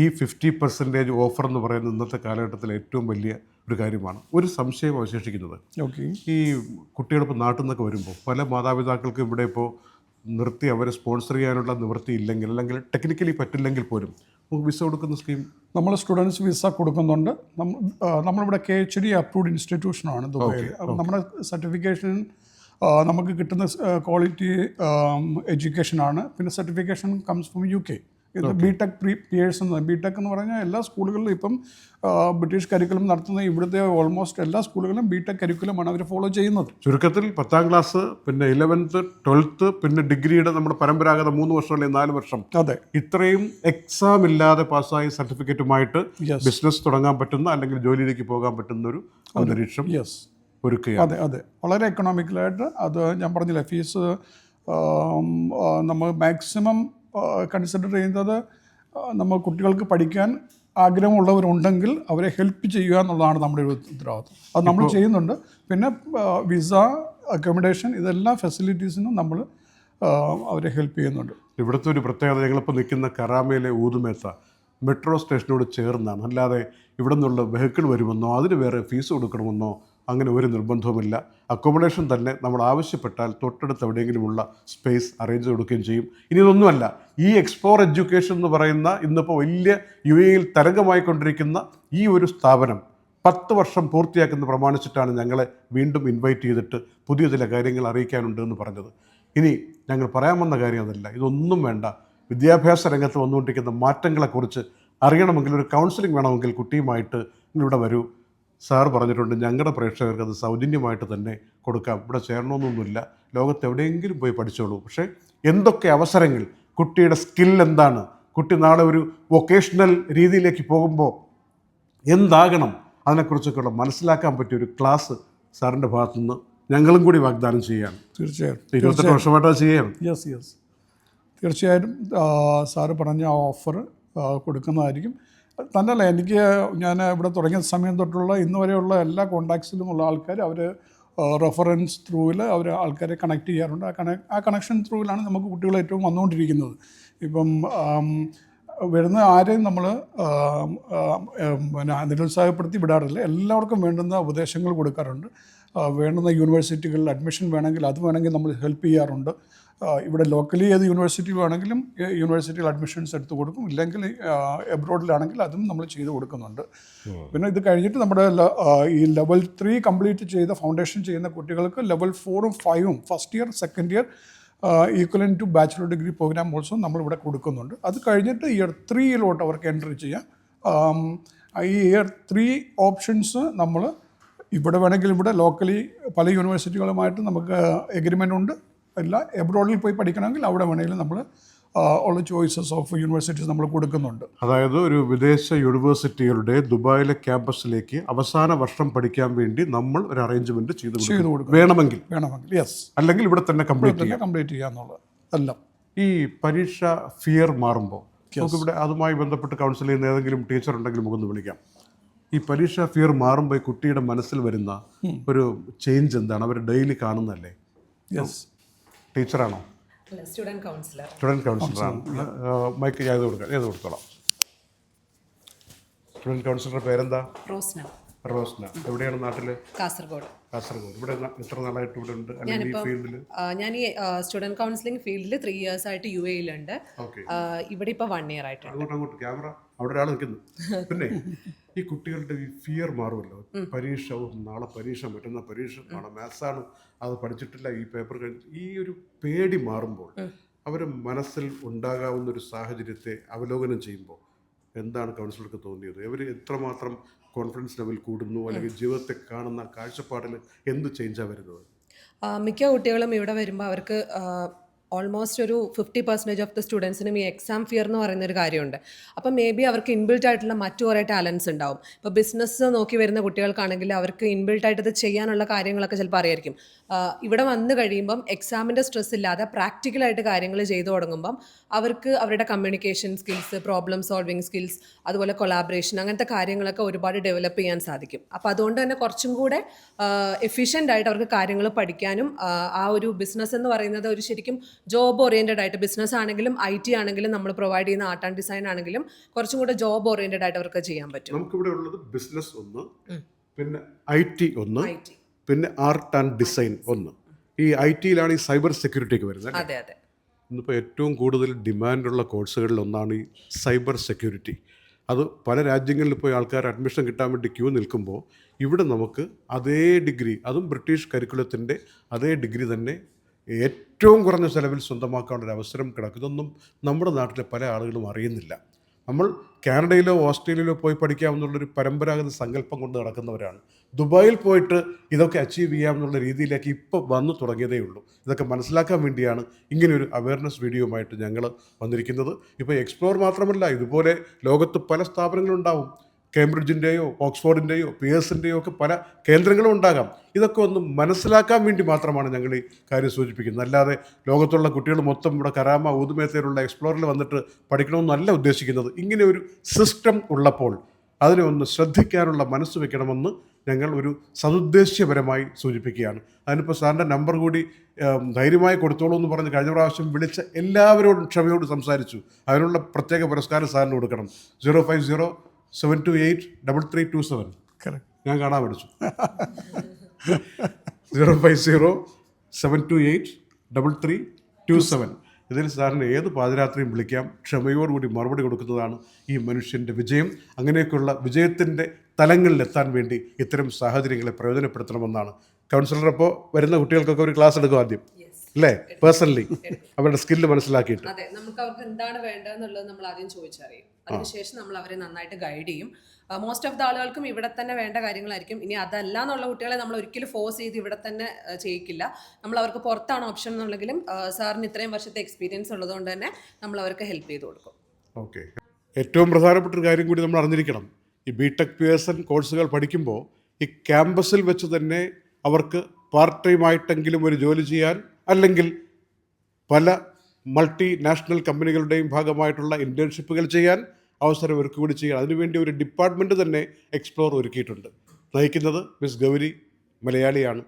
A: ഈ ഫിഫ്റ്റി പെർസെന്റേജ് ഓഫർ എന്ന് പറയുന്നത് ഇന്നത്തെ കാലഘട്ടത്തിൽ ഏറ്റവും വലിയ ഒരു കാര്യമാണ്. ഒരു സംശയം അവശേഷിക്കുന്നത്.
B: ഓക്കെ.
A: ഈ കുട്ടികൾ ഇപ്പോൾ നാട്ടിൽ നിന്നൊക്കെ വരുമ്പോൾ പല മാതാപിതാക്കൾക്കും ഇവിടെ ഇപ്പോൾ നിർത്തി അവരെ സ്പോൺസർ ചെയ്യാനുള്ള നിവൃത്തി ഇല്ലെങ്കിൽ അല്ലെങ്കിൽ ടെക്നിക്കലി പറ്റില്ലെങ്കിൽ പോലും നമുക്ക് വിസ കൊടുക്കുന്ന സ്കീം
B: നമ്മൾ സ്റ്റുഡൻസ് വിസ കൊടുക്കുന്നുണ്ട്. നമ്മളിവിടെ കെ എച്ച് ഡി അപ്രൂവ്ഡ് ഇൻസ്റ്റിറ്റ്യൂഷനാണ് ദുബായിൽ. നമ്മുടെ സർട്ടിഫിക്കേഷൻ നമുക്ക് കിട്ടുന്ന ക്വാളിറ്റി എഡ്യൂക്കേഷനാണ്. പിന്നെ certification comes from U K. ഇത് ബി ടെക് പ്രീ പിയേഴ്സ് എന്ന് ബി ടെക് എന്ന് പറഞ്ഞാൽ എല്ലാ സ്കൂളുകളിലും ഇപ്പം ബ്രിട്ടീഷ് കരിക്കുലം നടത്തുന്ന ഇവിടുത്തെ ഓൾമോസ്റ്റ് എല്ലാ സ്കൂളുകളിലും ബി ടെക് കരിക്കുലമാണ് അവർ ഫോളോ ചെയ്യുന്നത്.
A: ചുരുക്കത്തിൽ പത്താം ക്ലാസ് പിന്നെ ഇലവൻത്ത് ട്വൽത്ത് പിന്നെ ഡിഗ്രിയുടെ നമ്മുടെ പരമ്പരാഗത മൂന്ന് വർഷം അല്ലെങ്കിൽ നാല് വർഷം.
B: അതെ.
A: ഇത്രയും എക്സാം ഇല്ലാതെ പാസ്സായ സർട്ടിഫിക്കറ്റുമായിട്ട് ബിസിനസ് തുടങ്ങാൻ പറ്റുന്ന അല്ലെങ്കിൽ ജോലിയിലേക്ക് പോകാൻ പറ്റുന്ന ഒരു അന്തരീക്ഷം
B: യെസ്
A: ഒരുക്കുകയാണ്.
B: അതെ അതെ. വളരെ എക്കണോമിക്കലായിട്ട് അത് ഞാൻ പറഞ്ഞില്ല ഫീസ് നമ്മൾ മാക്സിമം കൺസിഡർ ചെയ്യുന്നത് നമ്മൾ കുട്ടികൾക്ക് പഠിക്കാൻ ആഗ്രഹമുള്ളവരുണ്ടെങ്കിൽ അവരെ ഹെൽപ്പ് ചെയ്യുക എന്നുള്ളതാണ് നമ്മുടെ ഒരു ഉത്തരവാദിത്വം. അത് നമ്മൾ ചെയ്യുന്നുണ്ട്. പിന്നെ വിസ അക്കോമഡേഷൻ ഇതെല്ലാ ഫെസിലിറ്റീസിനും നമ്മൾ അവരെ ഹെൽപ്പ് ചെയ്യുന്നുണ്ട്.
A: ഇവിടുത്തെ ഒരു പ്രത്യേകത ഞങ്ങളിപ്പോൾ നിൽക്കുന്ന കറാമയിലെ ഊതുമേത്ത മെട്രോ സ്റ്റേഷനോട് ചേർന്നാണ്. അല്ലാതെ ഇവിടെ നിന്നുള്ള വെഹിക്കിൾ വരുമെന്നോ അതിന് വേറെ ഫീസ് കൊടുക്കണമെന്നോ അങ്ങനെ ഒരു നിർബന്ധവുമില്ല. അക്കോമഡേഷൻ തന്നെ നമ്മൾ ആവശ്യപ്പെട്ടാൽ തൊട്ടടുത്ത് എവിടെയെങ്കിലുമുള്ള സ്പേസ് അറേഞ്ച് കൊടുക്കുകയും ചെയ്യും. ഇനി ഇതൊന്നുമല്ല. ഈ എക്സ്പ്ലോർ എഡ്യൂക്കേഷൻ എന്ന് പറയുന്ന ഇന്നിപ്പോൾ വലിയ യു എയിൽ തരംഗമായിക്കൊണ്ടിരിക്കുന്ന ഈ ഒരു സ്ഥാപനം പത്ത് വർഷം പൂർത്തിയാക്കുന്ന പ്രമാണിച്ചിട്ടാണ് ഞങ്ങളെ വീണ്ടും ഇൻവൈറ്റ് ചെയ്തിട്ട് പുതിയ ചില കാര്യങ്ങൾ അറിയിക്കാനുണ്ട് എന്ന് പറഞ്ഞത്. ഇനി ഞങ്ങൾ പറയാൻ വന്ന കാര്യം അതല്ല. ഇതൊന്നും വേണ്ട. വിദ്യാഭ്യാസ രംഗത്ത് വന്നുകൊണ്ടിരിക്കുന്ന മാറ്റങ്ങളെക്കുറിച്ച് അറിയണമെങ്കിൽ ഒരു കൗൺസിലിംഗ് വേണമെങ്കിൽ കുട്ടിയുമായിട്ട് ഇവിടെ വരൂ. സാർ പറഞ്ഞിട്ടുണ്ട് ഞങ്ങളുടെ പ്രേക്ഷകർക്ക് അത് സൗജന്യമായിട്ട് തന്നെ കൊടുക്കാം. ഇവിടെ ചേരണമെന്നൊന്നുമില്ല. ലോകത്ത് എവിടെയെങ്കിലും പോയി പഠിച്ചോളൂ. പക്ഷേ എന്തൊക്കെ അവസരങ്ങൾ? കുട്ടിയുടെ സ്കിൽ എന്താണ്? കുട്ടി നാളെ ഒരു വൊക്കേഷണൽ രീതിയിലേക്ക് പോകുമ്പോൾ എന്താകണം? അതിനെക്കുറിച്ചൊക്കെയുള്ള മനസ്സിലാക്കാൻ പറ്റിയ ഒരു ക്ലാസ് സാറിന്റെ ഭാഗത്തുനിന്ന് ഞങ്ങളും കൂടി വാഗ്ദാനം ചെയ്യുകയാണ്.
B: തീർച്ചയായും.
A: ഇരുപത്തെട്ട് വർഷമായിട്ട് ചെയ്യാം ചെയ്യുകയാണ്.
B: യെസ് യെസ് തീർച്ചയായും സാറ് പറഞ്ഞ ഓഫർ കൊടുക്കുന്നതായിരിക്കും. തന്നെയല്ല എനിക്ക് ഞാൻ ഇവിടെ തുടങ്ങിയ സമയം തൊട്ടുള്ള ഇന്ന് വരെയുള്ള എല്ലാ കോണ്ടാക്ട്സിലുമുള്ള ആൾക്കാർ അവർ റെഫറൻസ് ത്രൂവിൽ അവർ ആൾക്കാരെ കണക്ട് ചെയ്യാറുണ്ട്. ആ കണ ആ കണക്ഷൻ ത്രൂവിലാണ് നമുക്ക് കുട്ടികൾ ഏറ്റവും വന്നുകൊണ്ടിരിക്കുന്നത്. ഇപ്പം വരുന്ന ആരെയും നമ്മൾ പിന്നെ നിരുത്സാഹപ്പെടുത്തി വിടാറില്ല. എല്ലാവർക്കും വേണ്ടുന്ന ഉപദേശങ്ങൾ കൊടുക്കാറുണ്ട്. വേണ്ടുന്ന യൂണിവേഴ്സിറ്റികളിൽ അഡ്മിഷൻ വേണമെങ്കിൽ അത് വേണമെങ്കിൽ നമ്മൾ ഹെൽപ്പ് ചെയ്യാറുണ്ട്. ഇവിടെ ലോക്കലി ഏത് യൂണിവേഴ്സിറ്റി വേണമെങ്കിലും യൂണിവേഴ്സിറ്റിയിൽ അഡ്മിഷൻസ് എടുത്തു കൊടുക്കും. ഇല്ലെങ്കിൽ എബ്രോഡിലാണെങ്കിൽ അതും നമ്മൾ ചെയ്തു കൊടുക്കുന്നുണ്ട്. പിന്നെ ഇത് കഴിഞ്ഞിട്ട് നമ്മുടെ ഈ ലെവൽ ത്രീ കംപ്ലീറ്റ് ചെയ്ത ഫൗണ്ടേഷൻ ചെയ്യുന്ന കുട്ടികൾക്ക് ലെവൽ ഫോറും ഫൈവും first year second year equivalent to bachelor degree program also നമ്മളിവിടെ കൊടുക്കുന്നുണ്ട്. അത് കഴിഞ്ഞിട്ട് ഇയർ ത്രീയിലോട്ട് അവർക്ക് എൻട്രി ചെയ്യാം. ഈ ഇയർ ത്രീ ഓപ്ഷൻസ് നമ്മൾ ഇവിടെ വേണമെങ്കിൽ ഇവിടെ ലോക്കലി പല യൂണിവേഴ്സിറ്റികളുമായിട്ട് നമുക്ക് എഗ്രിമെന്റ് ഉണ്ട്. അല്ല എബ്രോഡിൽ പോയി പഠിക്കണമെങ്കിൽ അവിടെ വേണമെങ്കിലും നമ്മൾ ഉള്ള ചോയ്സസ് ഓഫ് യൂണിവേഴ്സിറ്റീസ് നമ്മൾ കൊടുക്കുന്നുണ്ട്.
A: അതായത് ഒരു വിദേശ യൂണിവേഴ്സിറ്റികളുടെ ദുബായിലെ ക്യാമ്പസിലേക്ക് അവസാന വർഷം പഠിക്കാൻ വേണ്ടി നമ്മൾ ഒരു അറേഞ്ച്മെന്റ് ചെയ്ത്.
B: ചെയ്ത് കൊടുക്കും
A: വേണമെങ്കിൽ.
B: വേണമെങ്കിൽ യെസ്
A: അല്ലെങ്കിൽ ഇവിടെ തന്നെ കംപ്ലീറ്റ്
B: ചെയ്യാം. കംപ്ലീറ്റ് ചെയ്യാന്നുള്ളത് എല്ലാം.
A: ഈ പരീക്ഷ ഫിയർ മാറുമ്പോൾ നമുക്കിവിടെ അതുമായി ബന്ധപ്പെട്ട് കൗൺസിൽ ചെയ്യുന്ന ഏതെങ്കിലും ടീച്ചർ ഉണ്ടെങ്കിൽ നമുക്കൊന്ന് വിളിക്കാം. ഈ പരീക്ഷ ഫിയർ മാറുമ്പോൾ ഈ കുട്ടിയുടെ മനസ്സിൽ വരുന്ന ഒരു ചേഞ്ച് എന്താണ്? അവർ ഡെയിലി കാണുന്നല്ലേ
B: യെസ്
A: ടീച്ചറാണോ?
C: അല്ല സ്റ്റുഡന്റ് കൗൺസിലർ
A: സ്റ്റുഡന്റ് കൗൺസിലറാണ് മൈക്ക് ചെയ്ത് കൊടുക്കാം ചെയ്ത് കൊടുത്തോളാം. സ്റ്റുഡന്റ് കൗൺസിലറുടെ പേരെന്താ?
C: റോസ്ന.
A: റോസ്ന. എവിടെയാണ് നാട്ടിൽ
C: കാസർഗോഡ്.
A: കാസർഗോഡ്. ഇവിടെ എത്ര നാളായിട്ട് ഇവിടെ ഉണ്ട്? അല്ലെങ്കിൽ ഫീൽഡിൽ
C: ഞാൻ ഈ സ്റ്റുഡന്റ് കൗൺസിലിംഗ് ഫീൽഡിൽ ത്രീ ഇയേഴ്സ് ആയിട്ട് യു എയിലുണ്ട്
A: ഓക്കെ
C: ഇവിടെ ഇപ്പോൾ വൺ ഇയർ ആയിട്ടുണ്ട്.
A: അങ്ങോട്ട് അങ്ങോട്ട് ക്യാമറ? അവിടെ ഒരാൾ നിൽക്കുന്നു. പിന്നെ ഈ കുട്ടികളുടെ ഈ ഫിയർ മാറുമല്ലോ. പരീക്ഷ നാളെ പരീക്ഷ മറ്റന്നാൾ പരീക്ഷ നാളെ മാത്സാണ് അത് പഠിച്ചിട്ടില്ല ഈ പേപ്പർ കഴിഞ്ഞ് ഈ ഒരു പേടി മാറുമ്പോൾ അവർ മനസ്സിൽ ഉണ്ടാകാവുന്ന ഒരു സാഹചര്യത്തെ അവലോകനം ചെയ്യുമ്പോൾ എന്താണ് കൗൺസിലർക്ക് തോന്നിയത്? ഇവർ എത്രമാത്രം കോൺഫിഡൻസ് ലെവൽ കൂടുന്നു? അല്ലെങ്കിൽ ജീവിതത്തെ കാണുന്ന കാഴ്ചപ്പാടിൽ എന്ത് ചേഞ്ചാണ് വരുന്നത്?
C: മിക്ക കുട്ടികളും ഇവിടെ വരുമ്പോൾ അവർക്ക് ഓൾമോസ്റ്റ് ഒരു ഫിഫ്റ്റി പെർസെന്റേജ് ഓഫ് ദ സ്റ്റുഡൻസിനും ഈ എക്സാം ഫിയർ എന്ന് പറയുന്ന ഒരു കാര്യമുണ്ട്. അപ്പം മേ ബി അവർക്ക് ഇൻബിൽട്ട് ആയിട്ടുള്ള മറ്റു കുറേ ടാലൻസ് ഉണ്ടാവും. ഇപ്പോൾ ബിസിനസ് നോക്കി വരുന്ന കുട്ടികൾക്കാണെങ്കിൽ അവർക്ക് ഇൻബിൽട്ട് ആയിട്ട് ഇത് ചെയ്യാനുള്ള കാര്യങ്ങളൊക്കെ ചിലപ്പോൾ അറിയായിരിക്കും. ഇവിടെ വന്നു കഴിയുമ്പം എക്സാമിന്റെ സ്ട്രെസ് ഇല്ലാതെ പ്രാക്ടിക്കലായിട്ട് കാര്യങ്ങൾ ചെയ്തു തുടങ്ങുമ്പം അവർക്ക് അവരുടെ communication skills problem solving skills അതുപോലെ കൊളാബറേഷൻ അങ്ങനത്തെ കാര്യങ്ങളൊക്കെ ഒരുപാട് ഡെവലപ്പ് ചെയ്യാൻ സാധിക്കും. അപ്പോൾ അതുകൊണ്ട് തന്നെ കുറച്ചും കൂടെ എഫിഷ്യന്റ് ആയിട്ട് അവർക്ക് കാര്യങ്ങൾ പഠിക്കാനും ആ ഒരു ബിസിനസ് എന്ന് പറയുന്നത് ഒരു ശരിക്കും ജോബ് ഓറിയന്റഡ് ആയിട്ട് ബിസിനസ് ആണെങ്കിലും ഐ ടി ആണെങ്കിലും നമ്മൾ പ്രൊവൈഡ് ചെയ്യുന്ന ആർട്ട് ആൻഡ് ഡിസൈൻ ആണെങ്കിലും കുറച്ചും കൂടെ ജോബ് ഓറിയന്റഡ് ആയിട്ട് അവർക്ക് ചെയ്യാൻ പറ്റും.
A: നമുക്കിവിടെ ഉള്ളത് ബിസിനസ് ഒന്ന് പിന്നെ ഐ ടി ഒന്ന് പിന്നെ ആർട്ട് ആൻഡ് ഡിസൈൻ ഒന്ന്. ഈ ഐ ടിയിലാണ് ഈ സൈബർ സെക്യൂരിറ്റിക്ക് വരുന്നത്?
C: അതെ അതെ.
A: ഇന്നിപ്പോൾ ഏറ്റവും കൂടുതൽ ഡിമാൻഡുള്ള കോഴ്സുകളിൽ ഒന്നാണ് ഈ സൈബർ സെക്യൂരിറ്റി അത് പല രാജ്യങ്ങളിൽ പോയി ആൾക്കാർ അഡ്മിഷൻ കിട്ടാൻ വേണ്ടി ക്യൂ നിൽക്കുമ്പോൾ ഇവിടെ നമുക്ക് അതേ ഡിഗ്രി അതും ബ്രിട്ടീഷ് കരിക്കുലത്തിന്റെ അതേ ഡിഗ്രി തന്നെ ഏറ്റവും കുറഞ്ഞ ചെലവിൽ സ്വന്തമാക്കാനുള്ള ഒരു അവസരം കിടക്കും. ഇതൊന്നും നമ്മുടെ നാട്ടിലെ പല ആളുകളും അറിയുന്നില്ല. നമ്മൾ കാനഡയിലോ ഓസ്ട്രേലിയയിലോ പോയി പഠിക്കാമെന്നുള്ളൊരു പരമ്പരാഗത സങ്കല്പം കൊണ്ട് നടക്കുന്നവരാണ്. ദുബായിൽ പോയിട്ട് ഇതൊക്കെ അച്ചീവ് ചെയ്യാമെന്നുള്ള രീതിയിലേക്ക് ഇപ്പോൾ വന്നു തുടങ്ങിയതേ ഉള്ളൂ. ഇതൊക്കെ മനസ്സിലാക്കാൻ വേണ്ടിയാണ് ഇങ്ങനെയൊരു അവയർനെസ് വീഡിയോയുമായിട്ട് ഞങ്ങൾ വന്നിരിക്കുന്നത്. ഇപ്പോൾ എക്സ്പ്ലോർ മാത്രമല്ല ഇതുപോലെ ലോകത്ത് പല സ്ഥാപനങ്ങളുണ്ടാവും. കേംബ്രിഡ്ജിന്റെയോ ഓക്സ്ഫോർഡിന്റെയോ പി എസിന്റെയോ ഒക്കെ പല കേന്ദ്രങ്ങളും ഉണ്ടാകാം. ഇതൊക്കെ ഒന്ന് മനസ്സിലാക്കാൻ വേണ്ടി മാത്രമാണ് ഞങ്ങൾ ഈ കാര്യം സൂചിപ്പിക്കുന്നത്. അല്ലാതെ ലോകത്തുള്ള കുട്ടികൾ മൊത്തം ഇവിടെ കരാമ ഊതുമേത്തയിലുള്ള എക്സ്പ്ലോറിൽ വന്നിട്ട് പഠിക്കണമെന്നല്ല ഉദ്ദേശിക്കുന്നത്. ഇങ്ങനെ ഒരു സിസ്റ്റം ഉള്ളപ്പോൾ അതിനെ ഒന്ന് ശ്രദ്ധിക്കാനുള്ള മനസ്സ് വെക്കണമെന്ന് ഞങ്ങൾ ഒരു സതുദ്ദേശ്യപരമായി സൂചിപ്പിക്കുകയാണ്. അതിനിപ്പോൾ സാറിന്റെ നമ്പർ കൂടി ധൈര്യമായി കൊടുത്തോളൂ എന്ന് പറഞ്ഞ് കഴിഞ്ഞ പ്രാവശ്യം വിളിച്ച എല്ലാവരോടും ക്ഷമയോട് സംസാരിച്ചു. അതിനുള്ള പ്രത്യേക പുരസ്കാരം സാറിന് കൊടുക്കണം. Zero five zero seven two eight double three two seven
B: correct
A: ഞാൻ കാണാൻ പഠിച്ചു. Zero five zero seven two eight double three two seven ഇതിൽ സാറിന് ഏത് പാതിരാത്രിയും വിളിക്കാം. ക്ഷമയോടുകൂടി മറുപടി കൊടുക്കുന്നതാണ് ഈ മനുഷ്യന്റെ വിജയം. അങ്ങനെയൊക്കെയുള്ള വിജയത്തിന്റെ തലങ്ങളിലെത്താൻ വേണ്ടി ഇത്തരം സാഹചര്യങ്ങളെ പ്രയോജനപ്പെടുത്തണമെന്നാണ് കൗൺസിലർ അപ്പോൾ വരുന്ന കുട്ടികൾക്കൊക്കെ ഒരു ക്ലാസ് എടുക്കും ആദ്യം. അല്ലേ? പേഴ്സണലി അവരുടെ സ്കില്ല് മനസ്സിലാക്കിയിട്ട്.
C: അതെ നമുക്ക് അവർക്ക് എന്താണ് വേണ്ടതെന്നുള്ളത് നമ്മൾ ആദ്യം ചോദിച്ചറിയും. അതിനുശേഷം നമ്മൾ അവരെ നന്നായിട്ട് ഗൈഡ് ചെയ്യും. മോസ്റ്റ് ഓഫ് ദ ആളുകൾക്കും ഇവിടെ തന്നെ വേണ്ട കാര്യങ്ങളായിരിക്കും. ഇനി അതല്ല എന്നുള്ള കുട്ടികളെ നമ്മൾ ഒരിക്കലും ഫോഴ്സ് ചെയ്ത് ഇവിടെ തന്നെ ചെയ്യിക്കില്ല. നമ്മൾ അവർക്ക് പുറത്താണ് ഓപ്ഷൻ എന്നുള്ളെങ്കിലും സാറിന് ഇത്രയും വർഷത്തെ എക്സ്പീരിയൻസ് ഉള്ളതുകൊണ്ട് തന്നെ നമ്മൾ അവർക്ക് ഹെൽപ്പ് ചെയ്ത് കൊടുക്കും.
A: ഓക്കെ ഏറ്റവും പ്രധാനപ്പെട്ട ഒരു കാര്യം കൂടി നമ്മൾ അറിഞ്ഞിരിക്കണം. ഈ ബി ടെക് പിയേഴ്സൺ കോഴ്സുകൾ പഠിക്കുമ്പോൾ ഈ ക്യാമ്പസിൽ വെച്ച് തന്നെ അവർക്ക് പാർട്ട് ടൈം ആയിട്ടെങ്കിലും ഒരു ജോലി ചെയ്യാൻ അല്ലെങ്കിൽ പല മൾട്ടി നാഷണൽ കമ്പനികളുടെയും ഭാഗമായിട്ടുള്ള ഇന്റേൺഷിപ്പുകൾ ചെയ്യാൻ അവസരം ഒരുക്കുക കൂടി ചെയ്യുക അതിനുവേണ്ടി ഒരു ഡിപ്പാർട്ട്മെന്റ് തന്നെ എക്സ്പ്ലോർ ഒരുക്കിയിട്ടുണ്ട്. നയിക്കുന്നത് മിസ് ഗൗരി മലയാളിയാണ്.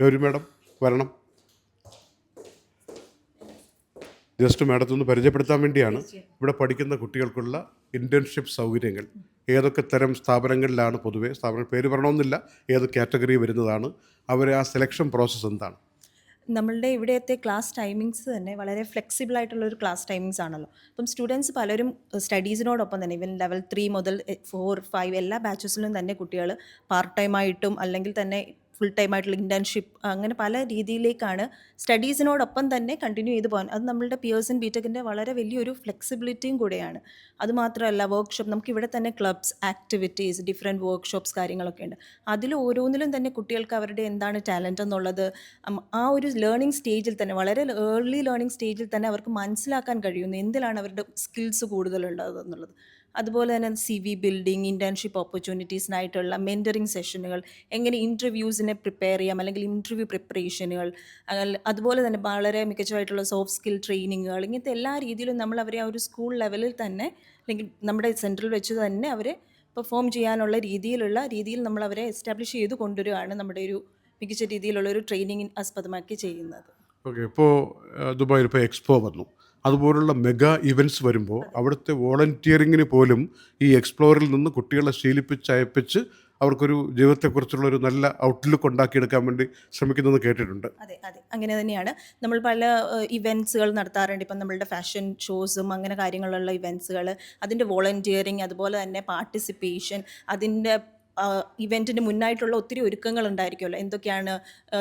A: ഗൗരി മാഡം വരണം. ജസ്റ്റ് മാഡത്തിൽ നിന്ന് പരിചയപ്പെടുത്താൻ വേണ്ടിയാണ് ഇവിടെ പഠിക്കുന്ന കുട്ടികൾക്കുള്ള ഇന്റേൺഷിപ്പ് സൗകര്യങ്ങൾ. ഏതൊക്കെ തരം സ്ഥാപനങ്ങളിലാണ് പൊതുവേ സ്ഥാപനം പേര് പറയണമെന്നില്ല. ഏത് കാറ്റഗറി വരുന്നതാണ്? അവരെ ആ സെലക്ഷൻ പ്രോസസ്സ് എന്താണ്?
D: നമ്മളുടെ ഇവിടുത്തെ ക്ലാസ് ടൈമിങ്സ് തന്നെ വളരെ ഫ്ലെക്സിബിൾ ആയിട്ടുള്ള ഒരു ക്ലാസ് ടൈമിങ്സ് ആണല്ലോ. അപ്പം സ്റ്റുഡൻസ് പലരും സ്റ്റഡീസിനോടൊപ്പം തന്നെ ഇവൻ ലെവൽ ത്രീ മുതൽ ഫോർ ഫൈവ് എല്ലാ ബാച്ചസിലും തന്നെ കുട്ടികൾ പാർട്ട് ടൈം ആയിട്ടും അല്ലെങ്കിൽ തന്നെ ഫുൾ ടൈം ആയിട്ടുള്ള ഇന്റേൺഷിപ്പ് അങ്ങനെ പല രീതിയിലേക്കാണ് സ്റ്റഡീസിനോടൊപ്പം തന്നെ കണ്ടിന്യൂ ചെയ്ത് പോകാൻ. അത് നമ്മളുടെ പിയേഴ്സ് ഇൻ ബിടെക്കിന്റെ വളരെ വലിയൊരു ഫ്ലെക്സിബിലിറ്റിയും കൂടെയാണ്. അതുമാത്രമല്ല വർക്ക്ഷോപ്പ് നമുക്ക് ഇവിടെ തന്നെ ക്ലബ്സ് ആക്ടിവിറ്റീസ് ഡിഫറെന്റ് വർക്ക്ഷോപ്സ് കാര്യങ്ങളൊക്കെ ഉണ്ട്. അതിൽ ഓരോന്നിലും തന്നെ കുട്ടികൾക്ക് അവരുടെ എന്താണ് ടാലന്റ് എന്നുള്ളത് ആ ഒരു ലേണിംഗ് സ്റ്റേജിൽ തന്നെ വളരെ ഏർലി ലേണിംഗ് സ്റ്റേജിൽ തന്നെ അവർക്ക് മനസ്സിലാക്കാൻ കഴിയുന്നു. എന്തിലാണ് അവരുടെ സ്കിൽസ് കൂടുതലുള്ളത് എന്നുള്ളത്. അതുപോലെ തന്നെ സി വി ബിൽഡിംഗ് ഇന്റേൺഷിപ്പ് ഓപ്പർച്യൂണിറ്റീസിനായിട്ടുള്ള മെന്ററിങ് സെഷനുകൾ എങ്ങനെ ഇന്റർവ്യൂസിനെ പ്രിപ്പയർ ചെയ്യാം അല്ലെങ്കിൽ ഇന്റർവ്യൂ പ്രിപ്പറേഷനുകൾ അതുപോലെ തന്നെ വളരെ മികച്ചതായിട്ടുള്ള സോഫ്റ്റ് സ്കിൽ ട്രെയിനിങ്ങുകൾ ഇങ്ങനത്തെ എല്ലാ രീതിയിലും നമ്മൾ അവരെ ആ ഒരു സ്കൂൾ ലെവലിൽ തന്നെ അല്ലെങ്കിൽ നമ്മുടെ സെന്ററിൽ വെച്ച് തന്നെ അവരെ പെർഫോം ചെയ്യാനുള്ള രീതിയിലുള്ള രീതിയിൽ നമ്മൾ അവരെ എസ്റ്റാബ്ലിഷ് ചെയ്ത് കൊണ്ടുവരികയാണ് നമ്മുടെ ഒരു മികച്ച രീതിയിലുള്ള ഒരു ട്രെയിനിങ് ആസ്പദമാക്കി ചെയ്യുന്നത്.
A: ഓക്കെ ഇപ്പോൾ ദുബായിൽ ഇപ്പോൾ എക്സ്പോ വന്നു. അതുപോലുള്ള മെഗാ ഇവന്റ്സ് വരുമ്പോൾ അവിടുത്തെ വോളണ്ടിയറിങ്ങിന് പോലും ഈ എക്സ്പ്ലോറിൽ നിന്ന് കുട്ടികളെ ശീലിപ്പിച്ച് അയപ്പിച്ച് അവർക്കൊരു ജീവിതത്തെക്കുറിച്ചുള്ള ഒരു നല്ല ഔട്ട്ലുക്ക് ഉണ്ടാക്കിയെടുക്കാൻ വേണ്ടി ശ്രമിക്കുന്നത് കേട്ടിട്ടുണ്ട്.
D: അതെ അതെ. അങ്ങനെ തന്നെയാണ്. നമ്മൾ പല ഇവന്റ്സുകൾ നടത്താറുണ്ട്. ഇപ്പം നമ്മളുടെ ഫാഷൻ ഷോസും അങ്ങനെ കാര്യങ്ങളുള്ള ഇവന്റ്സുകൾ അതിന്റെ വോളണ്ടിയറിങ് അതുപോലെ തന്നെ പാർട്ടിസിപ്പേഷൻ അതിന്റെ ഇവന്റിന് മുന്നായിട്ടുള്ള ഒത്തിരി ഒരുക്കങ്ങൾ ഉണ്ടായിരിക്കുമല്ലോ എന്തൊക്കെയാണ്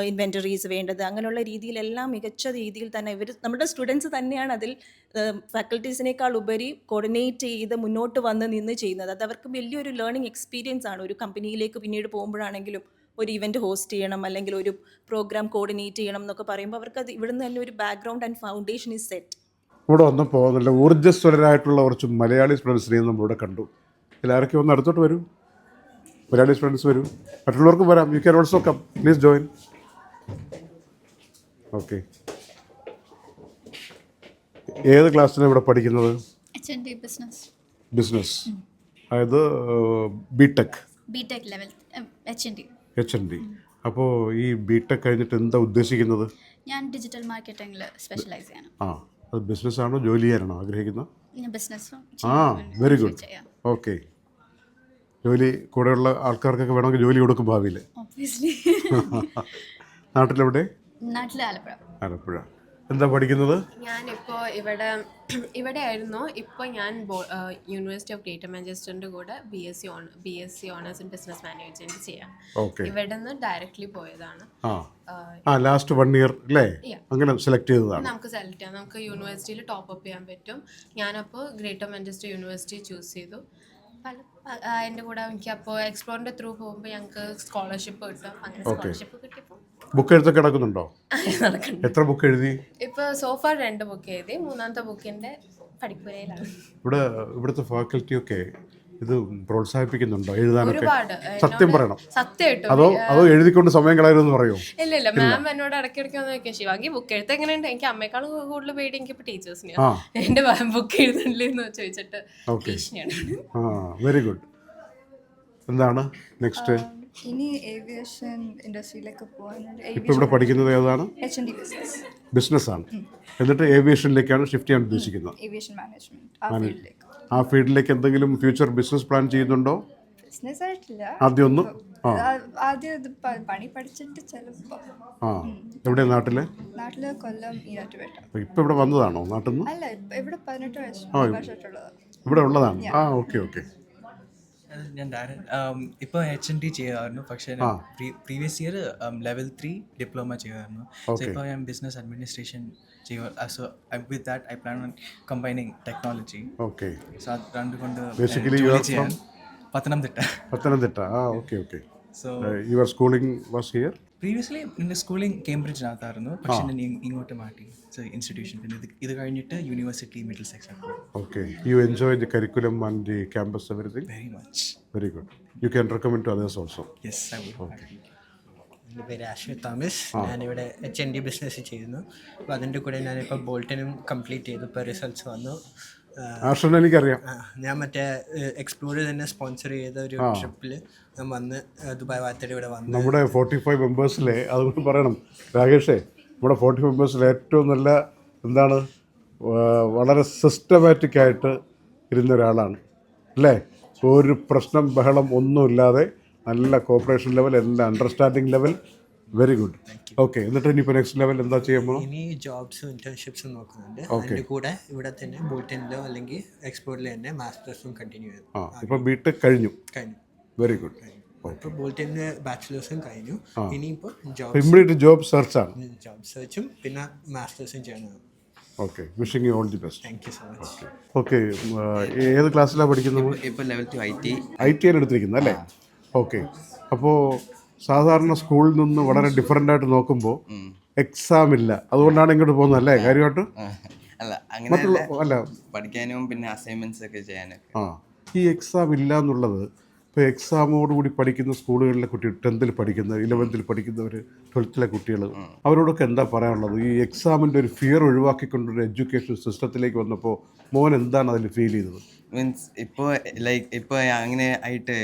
D: ഇൻവെന്ററീസ് വേണ്ടത്? അങ്ങനെയുള്ള രീതിയിലെല്ലാം മികച്ച രീതിയിൽ തന്നെ ഇവർ നമ്മുടെ സ്റ്റുഡൻസ് തന്നെയാണ് അതിൽ ഫാക്കൽറ്റീസിനേക്കാൾ ഉപരി കോർഡിനേറ്റ് ചെയ്ത് മുന്നോട്ട് വന്ന് നിന്ന് ചെയ്യുന്നത്. അത് അവർക്ക് വലിയൊരു ലേണിംഗ് എക്സ്പീരിയൻസ് ആണ്. ഒരു കമ്പനിയിലേക്ക് പിന്നീട് പോകുമ്പോഴാണെങ്കിലും ഒരു ഇവന്റ് ഹോസ്റ്റ് ചെയ്യണം അല്ലെങ്കിൽ ഒരു പ്രോഗ്രാം കോർഡിനേറ്റ് ചെയ്യണം എന്നൊക്കെ പറയുമ്പോൾ അവർക്ക് അത് ഇവിടുന്ന് തന്നെ ഒരു background and foundation is set
A: ഇവിടെ ഒന്നും പോകുന്നില്ല. ഊർജസ്വലരായിട്ടുള്ള കുറച്ച് മലയാളി സ്റ്റുഡൻസിനെയും നമ്മൾ ഇവിടെ കണ്ടു. എല്ലാവർക്കും ഒന്ന് അടുത്തോട്ട് വരൂ. മലയാളി സ്റ്റുഡൻസ് വരും. മറ്റുള്ളവർക്കും വരാം. You can also come please join okay ഏത് ക്ലാസ്സിനാണ് ഇവിടെ പഠിക്കുന്നത്?
E: ബിസിനസ്
A: അതായത് B TEC
E: B TEC level H N D
A: H N D അപ്പോൾ ഈ ബി ടെക് കഴിഞ്ഞിട്ട് എന്താ ഉദ്ദേശിക്കുന്നത്?
E: ഞാൻ ഡിജിറ്റൽ മാർക്കറ്റിംഗിൽ സ്പെഷ്യലൈസ് ചെയ്യണം.
A: ആ അത് ബിസിനസ് ആണോ ജോലി ചെയ്യാനാണോ ആഗ്രഹിക്കുന്നത്?
E: ബിസിനസ്സും
A: ആ വെരി ഗുഡ് ഓക്കെ ജോലി കൂടെയുള്ള ആൾക്കാർക്കൊക്കെ വേണമെങ്കിൽ ജോലി കൊടുക്കും ഭാവിയിൽ. നാട്ടിലെവിടെ?
E: നാട്ടിലെ ആലപ്പുഴ.
A: ആലപ്പുഴ. എന്താ പഠിക്കുന്നത്?
F: ഞാനിപ്പോൾ ഇവിടെ ഇവിടെ ആയിരുന്നു ഇപ്പോൾ ഞാൻ യൂണിവേഴ്സിറ്റി ഓഫ് ഗ്രേറ്റർ മാഞ്ചസ്റ്ററിന്റെ കൂടെ B S C on B S C honours in business management ചെയ്യാം.
A: ഓക്കെ
F: ഇവിടെ നിന്ന് ഡയറക്ട്ലി പോയതാണ്.
A: ആ. ആ ലാസ്റ്റ് വൺ ഇയർ അല്ലേ അങ്ങനെ സെലക്ട് ചെയ്തതാണ്.
F: നമുക്ക് സെലക്ട് ചെയ്യാം. നമുക്ക് യൂണിവേഴ്സിറ്റിയിൽ ടോപ്പ് അപ്പ് ചെയ്യാൻ പറ്റും. ഞാനപ്പോൾ ഗ്രേറ്റർ മാഞ്ചസ്റ്റർ യൂണിവേഴ്സിറ്റി ചൂസ് ചെയ്തു. പല എന്റെ കൂടെ എനിക്ക് അപ്പോൾ എക്സ്പ്ലോറിന്റെ ത്രൂ പോകുമ്പോൾ ഞങ്ങൾക്ക് സ്കോളർഷിപ്പ് കിട്ടും. അങ്ങനെ സ്കോളർഷിപ്പ് കിട്ടിയപ്പോൾ
A: ബുക്ക് എഴുത്തൊക്കെ കിടക്കുന്നുണ്ടോ?
F: നടക്കണം
A: എത്ര ബുക്ക് എഴുതി?
F: ഇപ്പോൾ സോഫ രണ്ട് ബുക്ക് എഴുതി. മൂന്നാമത്തെ ബുക്കിന്റെ പഠിപ്പുരയിലാണ്.
A: ഇവിടെ ഇവിടുത്തെ ഫാക്കൽറ്റിയൊക്കെ ഇത് പ്രോത്സാഹിപ്പിക്കുന്നുണ്ടോ? എഴുതാനൊക്കെ സത്യം പറയണം. അതോ അതോ എഴുതിക്കൊണ്ട് സമയം കളയരുതെന്ന് പറയോ?
F: ഇല്ല ഇല്ല. മാം എന്നോട് ഇടയ്ക്കിടയ്ക്ക് ഒന്ന് നോക്കിയാൽ ശിവാഗി ബുക്ക് എഴുത്ത് എങ്ങനെയുണ്ട്? എനിക്ക് അമ്മയെക്കാളും കൂടുതൽ പേടി എനിക്ക് ഇപ്പൊ ടീച്ചേഴ്സിനെയാണ് എന്റെ ബുക്ക് എഴുതണില്ലെന്ന് ചോദിച്ചിട്ട്
A: Okay. ആ വെരി ഗുഡ് എന്താണ് നെക്സ്റ്റ്
G: ഇനി ഏവിയേഷൻ ഇൻഡസ്ട്രിയിലേക്ക് പോകാനുണ്ട്
A: ഇപ്പോൾ ഇവിടെ പഠിക്കുന്നത് ഏതാണ്?
G: എച്ച് എൻ ഡി ബിസിനസ്
A: ആണ്. എന്നിട്ട് ഏവിയേഷനിലേക്കാണ് ഷിഫ്റ്റ് ചെയ്യാൻ ഉദ്ദേശിക്കുന്നത്.
G: ഏവിയേഷൻ മാനേജ്മെന്റ് ആ ഫീൽഡിലേക്ക്
A: എന്തെങ്കിലും ഫ്യൂച്ചർ ബിസിനസ് പ്ലാൻ ചെയ്യുന്നുണ്ടോ?
G: ബിസിനസ് ആയിട്ടില്ല.
A: ആദ്യം ഒന്ന് ആ.
G: ആദ്യം ഇത് പ- പണി പഠിച്ചിട്ട് ചിലപ്പോൾ
A: ആ എവിടെ നാട്ടിലെ?
G: നാട്ടിൽ കൊല്ലം ഈരാറ്റുപേട്ട
A: ഇപ്പം ഇവിടെ വന്നതാണോ നാട്ടിൽ നിന്ന്
G: അല്ല ഇപ്പ- ഇവിടെ പതിനെട്ട് വയസ്സ് വർഷമായിട്ടുള്ളതാണ്
A: ഇവിടെ ഉള്ളതാണ്? ആ ഓക്കെ ഓക്കെ.
H: അത് ഞാൻ ഡയറക്റ്റ് ഇപ്പോൾ എച്ച് എൻ ടി ചെയ്യുമായിരുന്നു പക്ഷേ ഞാൻ previous year level three diploma ചെയ്യുമായിരുന്നു സോ. ഇപ്പോൾ ഞാൻ ബിസിനസ് അഡ്മിനിസ്ട്രേഷൻ ചെയ്യുക so with that I plan on combining technology
A: okay
H: so അത് രണ്ട്
A: Basically, you are
H: ചെയ്യാൻ പത്തനംതിട്ട.
A: പത്തനംതിട്ട. ആ okay okay
H: so
A: your schooling was here
H: previously എന്റെ സ്കൂളിംഗ് കേംബ്രിഡ്ജിനകത്തായിരുന്നു പക്ഷെ ഞാൻ ഇങ്ങോട്ട് മാറ്റി. ഇൻസ്റ്റിറ്റ്യൂഷൻ പിന്നെ ഇത് കഴിഞ്ഞിട്ട് university middle section
A: okay you enjoy the curriculum and the campus everything
H: very much
A: very good you can recommend to others also
H: yes I would
I: എന്റെ പേര് ആശ്വിത് തോമസ്. ഞാനിവിടെ എച്ച് എൻ ഡി ബിസിനസ് ചെയ്യുന്നു. അപ്പോൾ അതിന്റെ കൂടെ ഞാനിപ്പോൾ ബോൾട്ടിനും കംപ്ലീറ്റ് ചെയ്തു. ഇപ്പോൾ റിസൾട്ട്സ് വന്നു.
A: എനിക്കറിയാം.
I: ഞാൻ മറ്റേ എക്സ്പ്ലോർ തന്നെ സ്പോൺസർ ചെയ്ത ഒരു ട്രിപ്പിൽ ഞാൻ വന്ന് ദുബായ് ഭാഗത്തോടെ ഇവിടെ വന്നു.
A: നമ്മുടെ ഫോർട്ടി ഫൈവ് മെമ്പേഴ്സിലെ അതുകൊണ്ട് പറയണം. രാകേഷേ നമ്മുടെ ഫോർട്ടി ഫൈവ് മെമ്പേഴ്സിലെ ഏറ്റവും നല്ല എന്താണ് വളരെ സിസ്റ്റമാറ്റിക് ആയിട്ട് ഇരുന്ന ഒരാളാണ്. അല്ലേ? ഒരു പ്രശ്നം ബഹളം ഒന്നുമില്ലാതെ നല്ല കോപ്പറേഷൻ ലെവൽ എല്ലാ understanding level very good okay എന്നിട്ട് ഇനിയിപ്പോൾ നെക്സ്റ്റ് ലെവൽ എന്താ ചെയ്യാൻ പോകണം
I: ഇനി ജോബ്സും ഇന്റേൺഷിപ്സും നോക്കുന്നുണ്ട്. അതിന്റെ കൂടെ ഇവിടെ തന്നെ ബോട്ടിനിലോ അല്ലെങ്കിൽ എക്സ്പോർട്ടിലോ തന്നെ മാസ്റ്റേഴ്സും കണ്ടിന്യൂ ചെയ്തു.
A: ആ ഇപ്പം ബി ടെക് കഴിഞ്ഞു.
I: കഴിഞ്ഞു.
A: വെരി ഗുഡ്
I: ഇപ്പോൾ ബോൾട്ടനിൽ ബാച്ചിലേഴ്സും കഴിഞ്ഞു. ഇനിയിപ്പോൾ ജോബ്
A: ഇമ്മീഡിയറ്റ് ജോബ് സെർച്ചാണ്
I: ജോബ് സെർച്ചും പിന്നെ മാസ്റ്റേഴ്സും ചെയ്യണം
A: okay wishing you all the best
I: thank you so much
A: okay ഏത് ക്ലാസ്സിലാണ് പഠിക്കുന്നത്?
J: ഇപ്പോൾ level two I T
A: I T ആണ് എടുത്തിരിക്കുന്നത് അല്ലേ? ഓക്കെ. അപ്പോൾ സാധാരണ സ്കൂളിൽ നിന്ന് വളരെ ഡിഫറെന്റ് ആയിട്ട് നോക്കുമ്പോൾ എക്സാം ഇല്ല. അതുകൊണ്ടാണ് ഇങ്ങോട്ട് പോകുന്നത് അല്ലേ? കാര്യമായിട്ട്?
J: അല്ല അങ്ങനെ
A: അല്ല.
J: പഠിക്കാനും പിന്നെ അസൈൻമെന്റ്സ് ഒക്കെ ചെയ്യാനും
A: ആ. ഈ എക്സാം ഇല്ല എന്നുള്ളത് ഇപ്പോൾ എക്സാമോടുകൂടി പഠിക്കുന്ന സ്കൂളുകളിലെ കുട്ടികൾ ടെൻത്തിൽ പഠിക്കുന്നവർ ഇലവൻത്തിൽ പഠിക്കുന്നവർ ട്വൽത്തിലെ കുട്ടികൾ അവരോടൊക്കെ എന്താ പറയാനുള്ളത്? ഈ എക്സാമിന്റെ ഒരു ഫിയർ ഒഴിവാക്കിക്കൊണ്ടൊരു എഡ്യൂക്കേഷൻ സിസ്റ്റത്തിലേക്ക് വന്നപ്പോൾ മോൻ എന്താണ് അതിൽ ഫീൽ ചെയ്തത്?
J: മീൻസ് ഇപ്പോൾ ലൈക്ക് ഇപ്പോൾ അങ്ങനെ ആയിട്ട്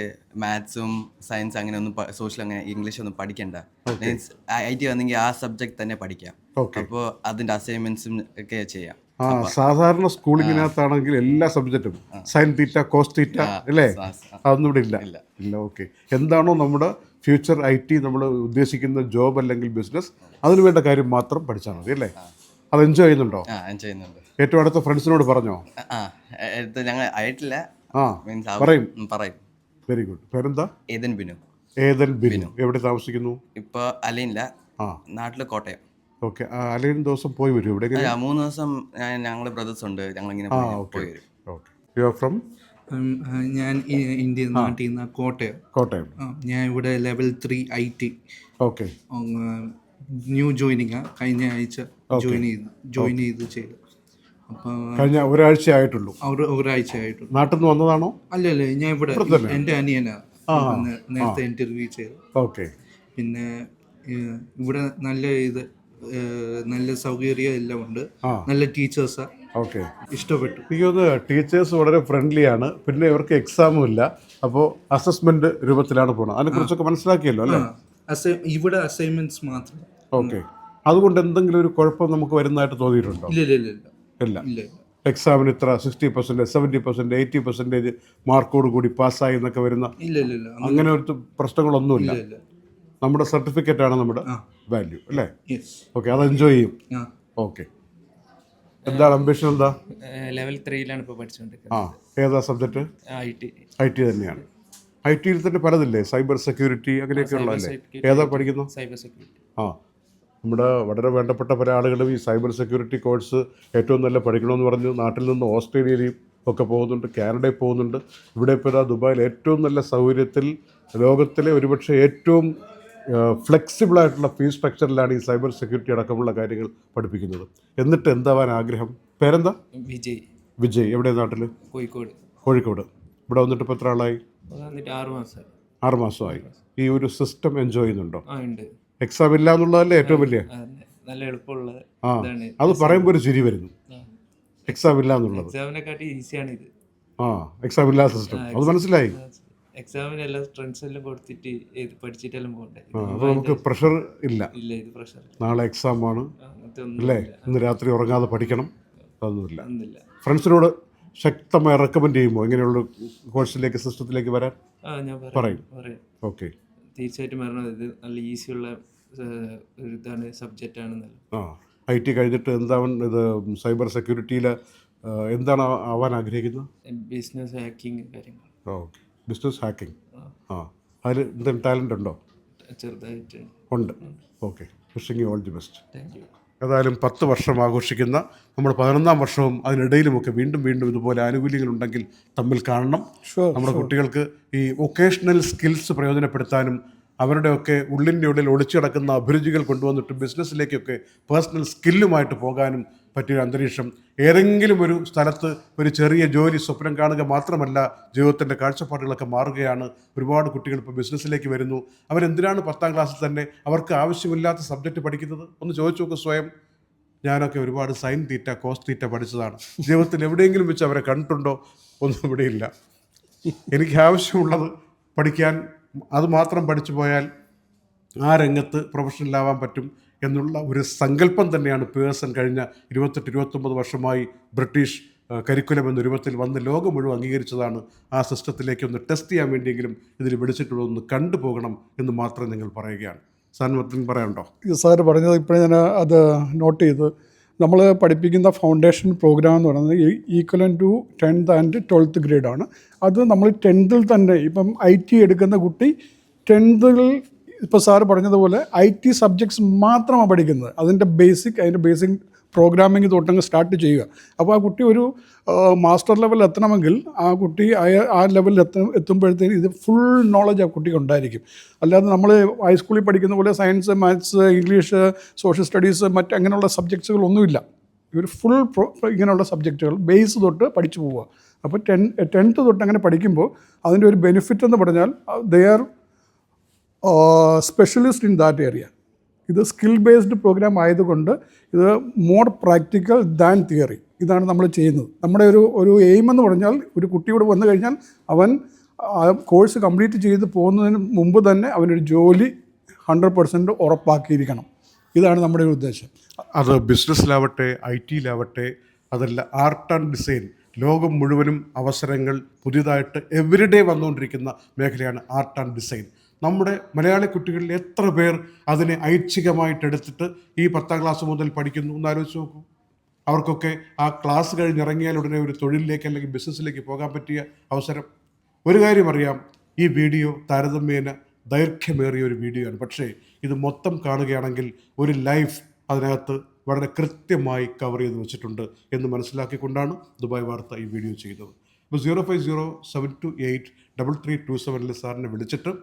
J: മാത്സും സയൻസ് അങ്ങനെ ഒന്നും സോഷ്യൽ അങ്ങനെ ഇംഗ്ലീഷ് ഒന്നും പഠിക്കണ്ട. മീൻസ് ഐ ടി വന്നെങ്കിൽ ആ സബ്ജക്ട് തന്നെ പഠിക്കാം. അപ്പോൾ അതിന്റെ അസൈൻമെന്റ്സും ഒക്കെ ചെയ്യാം.
A: ആ സാധാരണ സ്കൂളിങ്ങിനകത്താണെങ്കിൽ എല്ലാ സബ്ജക്റ്റും സൈൻ തീറ്റ കോസ് തീറ്റ അല്ലേ? അതൊന്നും ഇവിടെ ഇല്ല. ഇല്ല. ഓക്കെ. എന്താണോ നമ്മുടെ ഫ്യൂച്ചർ ഐ ടി നമ്മൾ ഉദ്ദേശിക്കുന്ന ജോബ് അല്ലെങ്കിൽ ബിസിനസ് അതിന് വേണ്ട കാര്യം മാത്രം പഠിച്ചാൽ മതി അല്ലേ? അത് എൻജോയ് ചെയ്യുന്നുണ്ടോ?
J: ചെയ്യുന്നുണ്ട്.
A: ഏറ്റവും അടുത്ത ഫ്രണ്ട്സിനോട് പറഞ്ഞോ?
J: ഞങ്ങൾ ആയിട്ടില്ല.
A: ആ പറയും.
J: പറയും.
A: വെരി ഗുഡ് പേരെന്താ?
J: ഏതൻ ബിനു.
A: ഏതൻ ബിനു. എവിടെ താമസിക്കുന്നു?
J: ഇപ്പൊ അലയില്ല
A: ആ.
J: നാട്ടിൽ കോട്ടയം.
A: ഓക്കെ. അലയും ദിവസം പോയി വരും. ഇവിടെ
J: ആ, മൂന്ന് ദിവസം ഞങ്ങൾ ബ്രദേഴ്സ് ഉണ്ട്. ഞങ്ങളിങ്ങനെ
A: ആ
J: പോയി-
A: ഓക്കെ.
J: പോയി വരും.
A: ഓക്കെ. യു ആർ ഫ്രം
K: ഞാൻ ഇ- ഇന്ത്യൻ നാട്ടിൽ നിന്ന് കോട്ടയം.
A: കോട്ടയം.
K: ആ, ഞാൻ ഇവിടെ level three I T
A: okay.
K: New joining കഴിഞ്ഞ ആഴ്ച ജോയിൻ ചെയ്ത് ജോയിൻ ചെയ്ത് ചെയ്തു. അപ്പോൾ
A: കഴിഞ്ഞ ഒരാഴ്ച ആയിട്ടുള്ളൂ.
K: ഒരു ഒരാഴ്ച ആയിട്ടുള്ളൂ.
A: നാട്ടിൽ നിന്ന് വന്നതാണോ?
K: അല്ല അല്ല ഞാൻ ഇവിടെ? എന്റെ അനിയനാണ് നേ- നേരത്തെ ഇന്റർവ്യൂ ചെയ്തു.
A: ഓക്കെ.
K: പിന്നെ ഇവിടെ നല്ല ഇത് നല്ല സൗകര്യം എല്ലാം ഉണ്ട്. നല്ല ടീച്ചേഴ്സ്.
A: ഓക്കെ.
K: ഇഷ്ടപ്പെട്ടു.
A: എനിക്ക് തോന്നുന്നു ടീച്ചേഴ്സ് വളരെ ഫ്രണ്ട്ലി ആണ്. പിന്നെ ഇവർക്ക് എക്സാമും ഇല്ല. അപ്പോൾ അസസ്മെന്റ് രൂപത്തിലാണ് പോകുന്നത് അതിനെ കുറിച്ചൊക്കെ മനസ്സിലാക്കിയല്ലോ അല്ലേ?
K: ഇവിടെ അസൈൻമെന്റ്സ് മാത്രം.
A: ഓക്കെ. അതുകൊണ്ട് എന്തെങ്കിലും ഒരു കുഴപ്പം നമുക്ക് വരുന്നതായിട്ട് തോന്നിയിട്ടുണ്ടോ?
K: ഇല്ല ഇല്ല ഇല്ല ഇല്ല.
A: എക്സാമിന് ഇത്ര sixty percentage seventy percentage eighty percentage മാർക്കോട് കൂടി പാസ്സായി എന്നൊക്കെ വരുന്ന
K: ഇല്ല ഇല്ല
A: അങ്ങനെ ഒരു പ്രശ്നങ്ങളൊന്നുമില്ല. നമ്മുടെ സർട്ടിഫിക്കറ്റ് ആണ് നമ്മുടെ വാല്യൂ അല്ലേ? ഓക്കെ അത് എൻജോയ് ചെയ്യും. ഓക്കെ എന്താണ് അംബിഷൻ എന്താ?
H: ലെവൽ ത്രീയിലാണ് ഇപ്പോൾ പഠിച്ചുകൊണ്ടിരിക്കുന്നത്
A: ആ ഏതാ subject
H: I T
A: I T തന്നെയാണ്. ഐ ടിയിൽ തന്നെ പലതില്ലേ? സൈബർ സെക്യൂരിറ്റി അങ്ങനെയൊക്കെ ഉള്ളതല്ലേ? ഏതാ പഠിക്കുന്നത്
H: സൈബർ സെക്യൂരിറ്റി
A: ആ നമ്മുടെ വളരെ വേണ്ടപ്പെട്ട പല ആളുകളും ഈ സൈബർ സെക്യൂരിറ്റി കോഴ്സ് ഏറ്റവും നല്ല പഠിക്കണമെന്ന് പറഞ്ഞ് നാട്ടിൽ നിന്ന് ഓസ്ട്രേലിയയിലും ഒക്കെ പോകുന്നുണ്ട് കാനഡയിൽ പോകുന്നുണ്ട്. ഇവിടെ ഇപ്പോൾ ദുബായിൽ ഏറ്റവും നല്ല സൗകര്യത്തിൽ ലോകത്തിലെ ഒരുപക്ഷെ ഏറ്റവും ഫ്ലെക്സിബിൾ ആയിട്ടുള്ള ഫീസ് സ്ട്രക്ചറിലാണ് ഈ സൈബർ സെക്യൂരിറ്റി അടക്കമുള്ള കാര്യങ്ങൾ പഠിപ്പിക്കുന്നത്. എന്നിട്ട് എന്താവാൻ ആഗ്രഹം? പേരെന്താ?
H: വിജയ്.
A: വിജയ്. എവിടെ നാട്ടിൽ?
H: കോഴിക്കോട്.
A: കോഴിക്കോട്. ഇവിടെ വന്നിട്ട് ഇപ്പോൾ എത്ര ആളായി
H: ആറ്
A: ആറ് മാസമായി. ഈ ഒരു സിസ്റ്റം എൻജോയ് ചെയ്യുന്നുണ്ടോ? എക്സാം ഇല്ല എന്നുള്ളതല്ലേ ഏറ്റവും വലിയ?
H: നല്ല എളുപ്പമുള്ള
A: ആ അത് പറയുമ്പോൾ ഒരു ചിരി വരുന്നു. എക്സാം ഇല്ല എന്നുള്ളത്
H: എക്സാമിനെക്കാട്ടി ഈസിയാണ് ഇത്.
A: ആ എക്സാം ഇല്ലാത്ത സിസ്റ്റം അത് മനസ്സിലായി.
H: എക്സാമിന് എല്ലാ സ്ട്രെങ്സ് എല്ലാം കൊടുത്തിട്ട് ഇത് പഠിച്ചിട്ടെല്ലാം പോകണ്ടേ?
A: അപ്പോൾ നമുക്ക് പ്രഷർ ഇല്ല.
H: ഇല്ല ഇത് പ്രഷർ
A: നാളെ എക്സാം ആണ്. അല്ലേ? ഇന്ന് രാത്രി ഉറങ്ങാതെ പഠിക്കണം. അതൊന്നുമില്ല. ഫ്രണ്ട്സിനോട് ശക്തമായി റെക്കമെൻഡ് ചെയ്യുമ്പോൾ ഇങ്ങനെയുള്ള കോഴ്സിലേക്ക് സിസ്റ്റത്തിലേക്ക് വരാൻ?
H: ഞാൻ
A: പറയും. ഓക്കെ.
H: തീർച്ചയായിട്ടും വരണം. ഇത് നല്ല ഈസിയുള്ള ഒരു ഇതാണ് സബ്ജക്റ്റ് ആണ് നല്ല
A: ആ ഐ ടി കഴിഞ്ഞിട്ട് എന്താവൻ ഇത് സൈബർ സെക്യൂരിറ്റിയിൽ എന്താണ് ആവാൻ ആഗ്രഹിക്കുന്നത്?
H: ബിസിനസ് ഹാക്കിംഗ് കാര്യങ്ങൾ
A: ഓക്കെ. ബിസിനസ് ഹാക്കിംഗ് ആ. അതിൽ എന്തെങ്കിലും ടാലന്റ് ഉണ്ടോ?
H: ചെറുതായിട്ട്.
A: ഉണ്ട്. Okay. Wishing you all the best ഏതായാലും പത്ത് വർഷം ആഘോഷിക്കുന്ന നമ്മൾ പതിനൊന്നാം വർഷവും അതിനിടയിലുമൊക്കെ വീണ്ടും വീണ്ടും ഇതുപോലെ ആനുകൂല്യങ്ങളുണ്ടെങ്കിൽ തമ്മിൽ കാണണം. നമ്മുടെ കുട്ടികൾക്ക് ഈ വൊക്കേഷണൽ സ്കിൽസ് പ്രയോജനപ്പെടുത്താനും അവരുടെയൊക്കെ ഉള്ളിന്റെ ഉള്ളിൽ ഒളിച്ചു കിടക്കുന്ന അഭിരുചികൾ കൊണ്ടുവന്നിട്ട് ബിസിനസ്സിലേക്കൊക്കെ പേഴ്സണൽ സ്കില്ലുമായിട്ട് പോകാനും പറ്റിയ അന്തരീക്ഷം. ഏതെങ്കിലും ഒരു സ്ഥലത്ത് ഒരു ചെറിയ ജോലി സ്വപ്നം കാണുക മാത്രമല്ല ജീവിതത്തിന്റെ കാഴ്ചപ്പാടുകളൊക്കെ മാറുകയാണ്. ഒരുപാട് കുട്ടികൾ ഇപ്പോൾ ബിസിനസ്സിലേക്ക് വരുന്നു. അവരെന്തിനാണ് പത്താം ക്ലാസ്സിൽ തന്നെ അവർക്ക് ആവശ്യമില്ലാത്ത സബ്ജക്റ്റ് പഠിക്കുന്നത്? ഒന്ന് ചോദിച്ചു നോക്ക് സ്വയം. ഞാനൊക്കെ ഒരുപാട് സൈൻ തീറ്റ കോസ് തീറ്റ പഠിച്ചതാണ്. ജീവിതത്തിൽ എവിടെയെങ്കിലും വെച്ച് അവരെ കണ്ടിട്ടുണ്ടോ? ഒന്നും ഇവിടെയില്ല എനിക്ക് ആവശ്യമുള്ളത് പഠിക്കാൻ അത് മാത്രം പഠിച്ചു പോയാൽ ആ രംഗത്ത് പ്രൊഫഷണലാവാൻ പറ്റും. എന്നുള്ള ഒരു സങ്കല്പം തന്നെയാണ് പേഴ്സൺ കഴിഞ്ഞ ഇരുപത്തെട്ട് ഇരുപത്തൊമ്പത് വർഷമായി ബ്രിട്ടീഷ് കരിക്കുലം എന്ന രൂപത്തിൽ വന്ന് ലോകം മുഴുവൻ അംഗീകരിച്ചതാണ്. ആ സിസ്റ്റത്തിലേക്ക് ഒന്ന് ടെസ്റ്റ് ചെയ്യാൻ വേണ്ടിയെങ്കിലും ഇതിൽ വിളിച്ചിട്ടുള്ളതൊന്ന് കണ്ടുപോകണം എന്ന് മാത്രം നിങ്ങൾ പറയുകയാണ്. സാൻവത്തിന് പറയാനുണ്ടോ?
B: ഇത് സാർ പറഞ്ഞത് ഇപ്പോഴും ഞാൻ അത് നോട്ട് ചെയ്ത്. നമ്മൾ പഠിപ്പിക്കുന്ന ഫൗണ്ടേഷൻ പ്രോഗ്രാം എന്ന് പറയുന്നത് equivalent to tenth and twelfth ഗ്രേഡാണ് അത് നമ്മൾ ടെൻത്തിൽ തന്നെ ഇപ്പം ഐ ടി എടുക്കുന്ന കുട്ടി ടെൻത്തിൽ ഇപ്പോൾ സാറ് പറഞ്ഞതുപോലെ ഐ ടി സബ്ജക്ട്സ് മാത്രമാണ് പഠിക്കുന്നത്. അതിന്റെ ബേസിക് അതിന്റെ ബേസിക് പ്രോഗ്രാമിംഗ് തൊട്ടങ്ങ് സ്റ്റാർട്ട് ചെയ്യുക. അപ്പോൾ ആ കുട്ടി ഒരു മാസ്റ്റർ ലെവലിൽ എത്തണമെങ്കിൽ ആ കുട്ടി ആ- ലെവലിൽ എത്ത എത്തുമ്പോഴത്തേന് ഇത് ഫുൾ നോളജ് ആ കുട്ടിക്ക് ഉണ്ടായിരിക്കും. അല്ലാതെ നമ്മൾ ഹൈസ്കൂളിൽ പഠിക്കുന്ന പോലെ science maths English social studies മറ്റ് അങ്ങനെയുള്ള സബ്ജക്ട്സുകളൊന്നുമില്ല ഇവർ ഫുൾ ഇങ്ങനെയുള്ള സബ്ജക്റ്റുകൾ ബേസ് തൊട്ട് പഠിച്ചു പോവുക. അപ്പോൾ ടെൻ ടെൻത്ത് തൊട്ട് അങ്ങനെ പഠിക്കുമ്പോൾ അതിന്റെ ഒരു ബെനിഫിറ്റ് എന്ന് പറഞ്ഞാൽ they are specialist in that area ഇത് സ്കിൽ ബേസ്ഡ് പ്രോഗ്രാം ആയതുകൊണ്ട് ഇത് മോർ പ്രാക്ടിക്കൽ ദാൻ തിയറി ഇതാണ് നമ്മൾ ചെയ്യുന്നത്. നമ്മുടെ ഒരു ഒരു എയിം എന്ന് പറഞ്ഞാൽ ഒരു കുട്ടിയോട് വന്നു കഴിഞ്ഞാൽ അവൻ കോഴ്സ് കംപ്ലീറ്റ് ചെയ്ത് പോകുന്നതിന് മുമ്പ് തന്നെ അവനൊരു ജോലി ഹൺഡ്രഡ് പെർസെന്റ് ഉറപ്പാക്കിയിരിക്കണം. ഇതാണ് നമ്മുടെ ഒരു ഉദ്ദേശം.
A: അത് ബിസിനസ്സിലാവട്ടെ ഐ ടിയിലാവട്ടെ അതല്ല ആർട്ട് ആൻഡ് ഡിസൈൻ ലോകം മുഴുവനും അവസരങ്ങൾ പുതിയതായിട്ട് എവരിഡേ വന്നുകൊണ്ടിരിക്കുന്ന മേഖലയാണ് ആർട്ട് ആൻഡ് ഡിസൈൻ നമ്മുടെ മലയാളി കുട്ടികളിൽ എത്ര പേർ അതിനെ ഐച്ഛികമായിട്ട് എടുത്തിട്ട് ഈ പത്താം ക്ലാസ് മുതൽ പഠിക്കുന്നു? എന്ന് ആലോചിച്ച് നോക്കൂ. അവർക്കൊക്കെ ആ ക്ലാസ് കഴിഞ്ഞിറങ്ങിയാൽ ഉടനെ ഒരു തൊഴിലിലേക്ക് അല്ലെങ്കിൽ ബിസിനസ്സിലേക്ക് പോകാൻ പറ്റിയ അവസരം. ഒരു കാര്യം അറിയാം ഈ വീഡിയോ താരതമ്യേന ദൈർഘ്യമേറിയ ഒരു വീഡിയോ ആണ്. പക്ഷേ ഇത് മൊത്തം കാണുകയാണെങ്കിൽ ഒരു ലൈഫ് അതിനകത്ത് വളരെ കൃത്യമായി കവർ ചെയ്ത് വെച്ചിട്ടുണ്ട് എന്ന് മനസ്സിലാക്കിക്കൊണ്ടാണ് ദുബായ് വാർത്ത ഈ വീഡിയോ ചെയ്തത്. അപ്പോൾ zero five zero seven two eight double three two സെവനിൽ സാറിനെ വിളിച്ചിട്ട്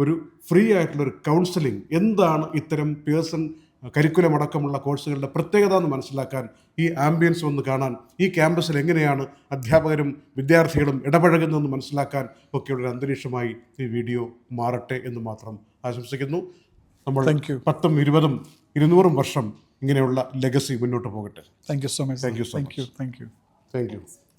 A: ഒരു ഫ്രീ ആയിട്ടുള്ള ഒരു കൗൺസിലിംഗ് എന്താണ് ഇത്തരം പേഴ്സൺ കരിക്കുലം അടക്കമുള്ള കോഴ്സുകളുടെ പ്രത്യേകത എന്ന് മനസ്സിലാക്കാൻ ഈ ആംബിയൻസ് ഒന്ന് കാണാൻ ഈ ക്യാമ്പസിൽ എങ്ങനെയാണ് അധ്യാപകരും വിദ്യാർത്ഥികളും ഇടപഴകുന്നതെന്ന് മനസ്സിലാക്കാൻ ഒക്കെയുള്ള ഒരു അന്തരീക്ഷമായി ഈ വീഡിയോ മാറട്ടെ എന്ന് മാത്രം ആശംസിക്കുന്നു. നമ്മൾ. പത്തും ഇരുപതും ഇരുന്നൂറും വർഷം ഇങ്ങനെയുള്ള ലെഗസി മുന്നോട്ട് പോകട്ടെ.
B: Thank you so much
A: thank you so much
B: thank you. Thank you
A: thank you